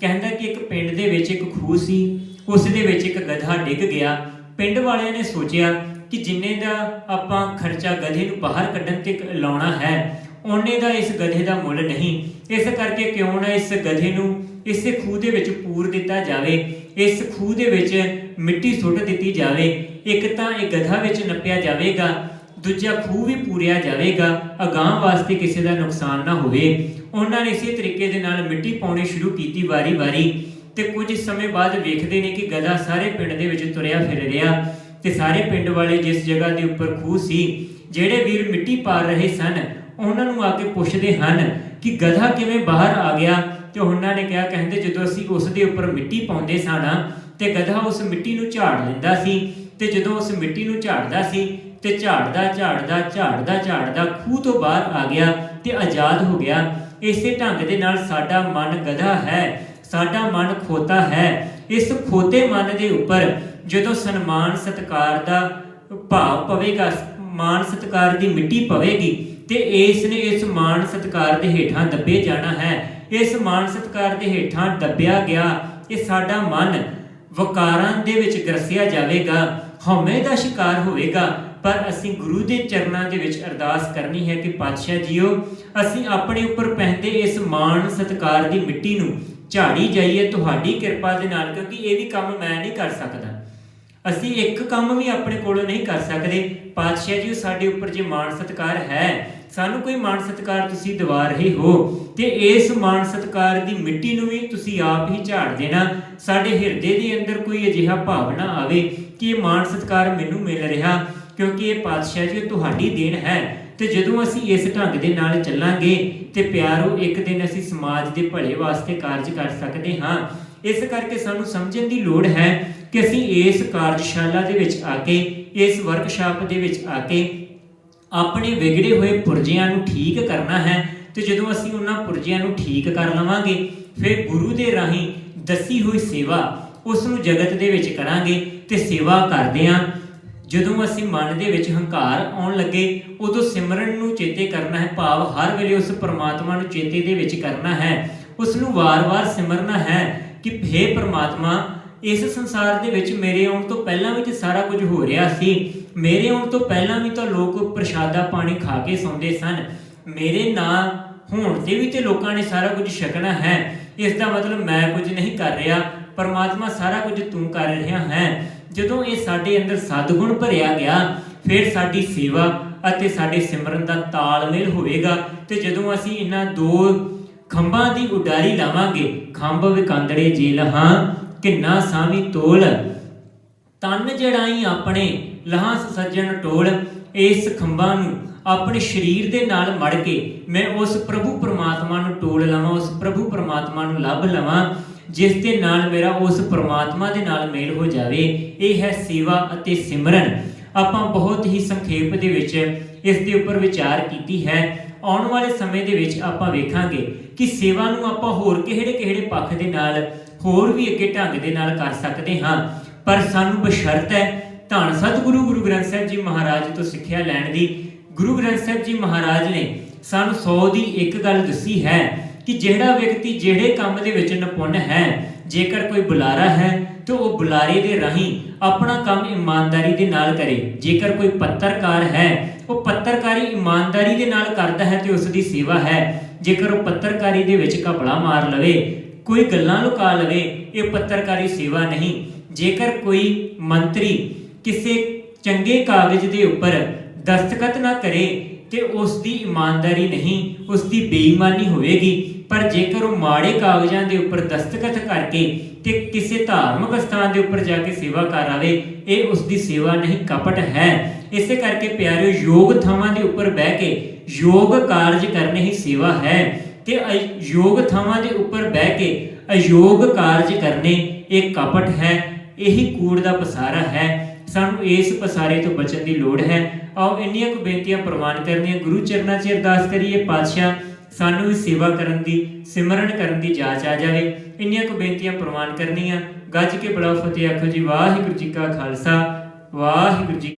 ਕਹਿੰਦਾ ਕਿ ਇੱਕ ਪਿੰਡ ਦੇ ਵਿੱਚ ਇੱਕ ਖੂਹ ਸੀ। ਉਸ ਦੇ ਵਿੱਚ ਇੱਕ ਗਧਾ ਡਿੱਗ ਗਿਆ। ਪਿੰਡ ਵਾਲਿਆਂ ਨੇ ਸੋਚਿਆ ਕਿ ਜਿੰਨੇ ਦਾ ਆਪਾਂ ਖਰਚਾ ਗਧੇ ਨੂੰ ਬਾਹਰ ਕੱਢਣ ਤੇ ਲਾਉਣਾ ਹੈ ਉਹਨੇ ਦਾ ਇਸ ਗਧੇ ਦਾ ਮੁੱਲ ਨਹੀਂ। ਇਸ ਕਰਕੇ ਕਿਉਂ ਨਾ ਇਸ ਗਧੇ ਨੂੰ ਇਸੇ ਖੂਹ ਦੇ ਵਿੱਚ ਪੂਰ ਦਿੱਤਾ ਜਾਵੇ। ਇਸ ਖੂਹ ਦੇ ਵਿੱਚ ਮਿੱਟੀ ਸੁੱਟ ਦਿੱਤੀ ਜਾਵੇ। ਇੱਕ ਤਾਂ ਇਹ ਗਧਾ ਵਿੱਚ ਨੱਪਿਆ ਜਾਵੇਗਾ, ਦੂਜਾ ਖੂਹ ਵੀ ਪੂਰਿਆ ਜਾਵੇਗਾ। ਅਗਾਹ ਵਾਸਤੇ ਕਿਸੇ ਦਾ ਨੁਕਸਾਨ ਨਾ ਹੋਵੇ। ਉਹਨਾਂ ਨੇ ਇਸੇ ਤਰੀਕੇ ਦੇ ਨਾਲ ਮਿੱਟੀ ਪਾਉਣੀ ਸ਼ੁਰੂ ਕੀਤੀ ਵਾਰੀ-ਵਾਰੀ। ਤੇ ਕੁਝ ਸਮੇਂ ਬਾਅਦ ਵੇਖਦੇ ਨੇ ਕਿ ਗਧਾ ਸਾਰੇ ਪਿੰਡ ਦੇ ਵਿੱਚ ਤੁਰਿਆ ਫਿਰ ਰਿਹਾ ਤੇ ਸਾਰੇ ਪਿੰਡ ਵਾਲੇ ਜਿਸ ਜਗ੍ਹਾ ਦੇ ਉੱਪਰ ਖੂਹ ਸੀ, ਜਿਹੜੇ ਵੀਰ ਮਿੱਟੀ ਪਾ ਰਹੇ ਸਨ, ਉਹਨਾਂ ਨੂੰ ਆ ਕੇ ਪੁੱਛਦੇ ਹਨ ਕਿ ਗਧਾ ਕਿਵੇਂ ਬਾਹਰ ਆ ਗਿਆ ਤੇ ਉਹਨਾਂ ਨੇ ਕਿਹਾ, ਕਹਿੰਦੇ ਜਦੋਂ ਅਸੀਂ ਉਸ ਦੇ ਉੱਪਰ ਮਿੱਟੀ ਪਾਉਂਦੇ ਸਾਂ ਤੇ ਗਧਾ ਉਸ ਮਿੱਟੀ ਨੂੰ ਝਾੜ ਲੈਂਦਾ ਸੀ ਤੇ ਜਦੋਂ ਉਸ ਮਿੱਟੀ ਨੂੰ ਝਾੜਦਾ ਸੀ ਤੇ ਝਾੜਦਾ ਝਾੜਦਾ ਝਾੜਦਾ ਝਾੜਦਾ ਖੂਹ ਤੋਂ ਬਾਹਰ ਆ ਗਿਆ ਤੇ ਆਜ਼ਾਦ ਹੋ ਗਿਆ। ਇਸੇ ਢੰਗ ਦੇ ਨਾਲ ਸਾਡਾ ਮਨ ਗਧਾ ਹੈ। ਸਾਡਾ ਮਨ ਖੋਤਾ ਹੈ। ਇਸ ਖੋਤੇ ਮਨ ਦੇ ਉੱਪਰ ਜਦੋਂ ਸਨਮਾਨ ਸਤਕਾਰ ਦਾ ਭਾਵ ਪਵੇਗਾ, ਮਾਨ ਸਤਕਾਰ ਦੀ ਮਿੱਟੀ ਪਵੇਗੀ ਤੇ ਇਸ ਨੇ ਇਸ ਮਾਨ ਸਤਕਾਰ ਦੇ ਹੇਠਾਂ ਦੱਬੇ ਜਾਣਾ ਹੈ। ਇਸ ਮਾਣ ਸਤਕਾਰ ਦੇ ਹੇਠਾਂ ਦੱਬਿਆ ਗਿਆ, ਇਹ ਸਾਡਾ ਮਨ ਵਕਾਰਾਂ ਦੇ ਵਿੱਚ ਗਰਸਿਆ ਜਾਵੇਗਾ, ਹਉਮੈ ਦਾ ਸ਼ਿਕਾਰ ਹੋਵੇਗਾ। ਪਰ ਅਸੀਂ ਗੁਰੂ ਦੇ ਚਰਨਾਂ ਦੇ ਵਿੱਚ ਅਰਦਾਸ ਕਰਨੀ ਹੈ ਕਿ ਪਾਤਸ਼ਾਹ ਜੀਓ, ਅਸੀਂ ਆਪਣੇ ਉੱਪਰ ਪਹਿਨਦੇ ਇਸ ਮਾਣ ਸਤਕਾਰ ਦੀ ਮਿੱਟੀ ਨੂੰ ਝਾੜੀ ਜਾਈਏ, ਤੁਹਾਡੀ ਕਿਰਪਾ ਦੇ ਨਾਲ, ਕਿਉਂਕਿ ਇਹ ਵੀ ਕੰਮ ਮੈਂ ਨਹੀਂ ਕਰ ਸਕਦਾ। ਅਸੀਂ ਇੱਕ ਕੰਮ ਵੀ ਆਪਣੇ ਕੋਲੋਂ ਨਹੀਂ ਕਰ ਸਕਦੇ। ਪਾਤਸ਼ਾਹ ਜੀ ਸਾਡੇ ਉੱਪਰ ਜੇ ਮਾਣ ਸਤਕਾਰ ਹੈ, ਸਾਨੂੰ ਕੋਈ ਮਾਣ ਸਤਕਾਰ ਤੁਸੀਂ ਦਿਵਾ ਰਹੇ ਹੋ, ਤੇ ਇਸ ਮਾਣ ਸਤਕਾਰ ਦੀ ਮਿੱਟੀ ਨੂੰ ਵੀ ਤੁਸੀਂ ਆਪ ਹੀ ਝਾੜ ਦੇਣਾ। ਸਾਡੇ ਹਿਰਦੇ ਦੇ ਅੰਦਰ ਕੋਈ ਅਜਿਹਾ ਭਾਵਨਾ ਆਵੇ ਕਿ ਇਹ ਮਾਣ ਸਤਕਾਰ ਮੈਨੂੰ ਮਿਲ ਰਿਹਾ, ਕਿਉਂਕਿ ਇਹ ਪਾਤਸ਼ਾਹ ਜੀ ਤੁਹਾਡੀ ਦੇਣ ਹੈ। ਤੇ ਜਦੋਂ ਅਸੀਂ ਇਸ ਢੰਗ ਦੇ ਨਾਲ ਚੱਲਾਂਗੇ ਤੇ ਪਿਆਰੋ, ਇੱਕ ਦਿਨ ਅਸੀਂ ਸਮਾਜ ਦੇ ਭਲੇ ਵਾਸਤੇ ਕਾਰਜ ਕਰ ਸਕਦੇ ਹਾਂ। ਇਸ ਕਰਕੇ ਸਾਨੂੰ ਸਮਝਣ ਦੀ ਲੋੜ ਹੈ ਕਿ ਅਸੀਂ ਇਸ ਕਾਰਜਸ਼ਾਲਾ ਦੇ ਵਿੱਚ ਆ ਕੇ, ਇਸ ਵਰਕਸ਼ਾਪ ਦੇ ਵਿੱਚ ਆ ਕੇ ਆਪਣੇ ਵਿਗੜੇ ਹੋਏ ਪੁਰਜਿਆਂ ਨੂੰ ਠੀਕ ਕਰਨਾ ਹੈ ਤੇ ਜਦੋਂ ਅਸੀਂ ਉਹਨਾਂ ਪੁਰਜਿਆਂ ਨੂੰ ਠੀਕ ਕਰ ਲਵਾਂਗੇ, ਫਿਰ ਗੁਰੂ ਦੇ ਰਾਹੀਂ ਦੱਸੀ ਹੋਈ ਸੇਵਾ ਉਸ ਨੂੰ ਜਗਤ ਦੇ ਵਿੱਚ ਕਰਾਂਗੇ ਤੇ ਸੇਵਾ ਕਰਦੇ ਕਰਦਿਆਂ ਜਦੋਂ ਅਸੀਂ ਮਨ ਦੇ ਵਿੱਚ ਹੰਕਾਰ ਆਉਣ ਲੱਗੇ, ਉਦੋਂ ਸਿਮਰਨ ਨੂੰ ਚੇਤੇ ਕਰਨਾ ਹੈ, ਭਾਵ ਹਰ ਵੇਲੇ ਉਸ ਪਰਮਾਤਮਾ ਨੂੰ ਚੇਤੇ ਦੇ ਵਿੱਚ ਕਰਨਾ ਹੈ। ਉਸ ਨੂੰ ਵਾਰ-ਵਾਰ ਸਿਮਰਨਾ ਹੈ ਕਿ हे ਪਰਮਾਤਮਾ, ਇਸ ਸੰਸਾਰ ਦੇ ਵਿੱਚ ਮੇਰੇ ਆਉਣ ਤੋਂ ਪਹਿਲਾਂ ਵੀ ਤੇ ਸਾਰਾ ਕੁਝ ਹੋ ਰਿਹਾ ਸੀ। ਮੇਰੇ ਆਉਣ ਤੋਂ ਪਹਿਲਾਂ ਵੀ ਤਾਂ ਲੋਕ ਪ੍ਰਸ਼ਾਦਾ ਪਾਣੀ ਖਾ ਕੇ ਸੌਂਦੇ ਸਨ। ਮੇਰੇ ਨਾਂ ਹੋਣ ਤੇ ਵੀ ਤੇ ਲੋਕਾਂ ਨੇ ਸਾਰਾ ਕੁਝ ਛਕਣਾ ਹੈ। ਇਸ ਦਾ ਮਤਲਬ ਮੈਂ ਕੁਝ ਨਹੀਂ ਕਰ ਰਿਹਾ। ਪਰਮਾਤਮਾ ਸਾਰਾ ਕੁਝ ਤੂੰ ਕਰ ਰਿਹਾ ਹੈ। ਜਦੋਂ ਇਹ ਸਾਡੇ ਅੰਦਰ ਸਤਿਗੁਣ ਭਰਿਆ ਗਿਆ, ਫਿਰ ਸਾਡੀ ਸੇਵਾ ਅਤੇ ਸਾਡੇ ਸਿਮਰਨ ਦਾ ਤਾਲਮੇਲ ਹੋਵੇਗਾ ਤੇ ਜਦੋਂ ਅਸੀਂ ਇਹਨਾਂ ਦੋ ਖੰਭਾਂ ਦੀ ਉਡਾਰੀ ਲਾਵਾਂਗੇ, ਖੰਭ ਵਿਕੰਦੜੇ ਜੇ ਲਹਾਂ ਕਿੰਨਾ ਸਾਵੀ ਤੋਲ। ਤਨ ਜੜਾਈ ਆਪਣੇ ਲਹਾਂ ਸੱਜਣ ਟੋਲ, ਇਸ ਖੰਭਾਂ ਨੂੰ ਆਪਣੇ ਸਰੀਰ ਦੇ ਨਾਲ ਮੜ ਕੇ ਮੈਂ ਉਸ ਪ੍ਰਭੂ ਪਰਮਾਤਮਾ ਨੂੰ ਟੋਲ ਲਵਾਂ, ਉਸ ਪ੍ਰਭੂ ਪਰਮਾਤਮਾ ਨੂੰ ਲੱਭ ਲਵਾਂ। ਜਿਸ ਦੇ ਨਾਲ ਮੇਰਾ ਉਸ ਪਰਮਾਤਮਾ ਦੇ ਨਾਲ ਮੇਲ ਹੋ ਜਾਵੇ, ਇਹ ਹੈ ਸੇਵਾ ਅਤੇ ਸਿਮਰਨ। ਆਪਾਂ ਬਹੁਤ ਹੀ ਸੰਖੇਪ ਦੇ ਵਿੱਚ ਇਸ ਦੇ ਉੱਪਰ ਵਿਚਾਰ ਕੀਤੀ ਹੈ। ਆਉਣ ਵਾਲੇ ਸਮੇਂ ਦੇ ਵਿੱਚ ਆਪਾਂ ਵੇਖਾਂਗੇ ਕਿ ਸੇਵਾ ਨੂੰ ਆਪਾਂ ਹੋਰ ਕਿਹੜੇ-ਕਿਹੜੇ ਪੱਖ ਦੇ ਨਾਲ, ਹੋਰ ਵੀ ਅੱਗੇ ਢੰਗ ਦੇ ਨਾਲ ਕਰ ਸਕਦੇ ਹਾਂ। ਪਰ ਸਾਨੂੰ ਬਸ਼ਰਤ ਹੈ, ਧੰਨ ਸਤਿਗੁਰੂ ਗੁਰੂ ਗ੍ਰੰਥ ਸਾਹਿਬ ਜੀ ਮਹਾਰਾਜ ਤੋਂ ਸਿੱਖਿਆ ਲੈਣ ਦੀ। ਗੁਰੂ ਗ੍ਰੰਥ ਸਾਹਿਬ ਜੀ ਮਹਾਰਾਜ ਨੇ ਸਾਨੂੰ 100 ਦੀ ਇੱਕ ਗੱਲ ਦੱਸੀ ਹੈ ਕਿ ਜਿਹੜਾ ਵਿਅਕਤੀ ਜਿਹੜੇ ਕੰਮ ਦੇ ਵਿੱਚ ਨਿਪੁੰਨ ਹੈ, ਜੇਕਰ ਕੋਈ ਬੁਲਾਰਾ ਹੈ, ਤੇ ਉਹ ਬੁਲਾਰੇ ਦੇ ਰਾਹੀਂ ਆਪਣਾ ਕੰਮ ਇਮਾਨਦਾਰੀ ਦੇ ਨਾਲ ਕਰੇ। ਜੇਕਰ ਕੋਈ ਪੱਤਰਕਾਰ ਹੈ, ਉਹ ਪੱਤਰਕਾਰੀ ਇਮਾਨਦਾਰੀ ਦੇ ਨਾਲ ਕਰਦਾ ਹੈ ਤੇ ਉਸ ਦੀ ਸੇਵਾ ਹੈ। ਜੇਕਰ ਉਹ ਪੱਤਰਕਾਰੀ ਦੇ ਵਿੱਚ ਘਪਲਾ ਮਾਰ ਲਵੇ, ਕੋਈ ਗੱਲਾਂ ਲੁਕਾ ਲਵੇ, ਇਹ ਪੱਤਰਕਾਰੀ ਸੇਵਾ ਨਹੀਂ। ਜੇਕਰ ਕੋਈ ਮੰਤਰੀ ਕਿਸੇ ਚੰਗੇ ਕਾਗਜ਼ ਦੇ ਉੱਪਰ ਦਸਤਖਤ ਨਾ ਕਰੇ, ਤੇ ਉਸ ਦੀ ਇਮਾਨਦਾਰੀ ਨਹੀਂ ਉਸ ਦੀ ਬੇਈਮਾਨੀ ਹੋਵੇਗੀ। ਪਰ ਜੇਕਰ ਉਹ ਮਾੜੇ ਕਾਗਜ਼ਾਂ ਦੇ ਉੱਪਰ ਦਸਤਖਤ ਕਰਕੇ ਤੇ ਕਿਸੇ ਧਾਰਮਿਕ ਸਥਾਨ ਦੇ ਉੱਪਰ ਜਾ ਕੇ ਸੇਵਾ ਕਰ ਆਵੇ, ਇਹ ਉਸ ਦੀ ਸੇਵਾ ਨਹੀਂ, ਕਪਟ ਹੈ। ਇਸੇ ਕਰਕੇ ਪਿਆਰਿਓ, ਯੋਗ ਥਾਵਾਂ ਦੇ ਉੱਪਰ ਬਹਿ ਕੇ ਯੋਗ ਕਾਰਜ ਕਰਨੇ ਹੀ ਸੇਵਾ ਹੈ। ਤੇ ਅ- ਯੋਗ ਥਾਵਾਂ ਦੇ ਉੱਪਰ ਬਹਿ ਕੇ ਅਯੋਗ ਕਾਰਜ ਕਰਨੇ, ਇਹ ਕਪਟ ਹੈ। ਇਹੀ ਕੂੜ ਦਾ ਪਸਾਰਾ ਹੈ। ਸਾਨੂੰ ਇਸ ਪਸਾਰੇ ਤੋਂ ਬਚਣ ਦੀ ਲੋੜ ਹੈ। ਆਓ ਇੰਨੀਆਂ ਕੁ ਬੇਨਤੀਆਂ ਪ੍ਰਵਾਨ ਕਰਨੀਆਂ। ਗੁਰੂ ਚਰਨਾਂ 'ਚ ਅਰਦਾਸ ਕਰੀਏ, ਪਾਤਸ਼ਾਹ ਸਾਨੂੰ ਵੀ ਸੇਵਾ ਕਰਨ ਦੀ, ਸਿਮਰਨ ਕਰਨ ਦੀ ਜਾਚ ਆ ਜਾਵੇ। ਇੰਨੀਆਂ ਕੁ ਬੇਨਤੀਆਂ ਪ੍ਰਵਾਨ ਕਰਨੀਆਂ। ਗੱਜ ਕੇ ਬੜਾ ਫਤਿਹ ਆਖੋ ਜੀ। ਵਾਹਿਗੁਰੂ ਜੀ ਕਾ ਖਾਲਸਾ। ਵਾਹਿਗੁਰੂ ਜੀ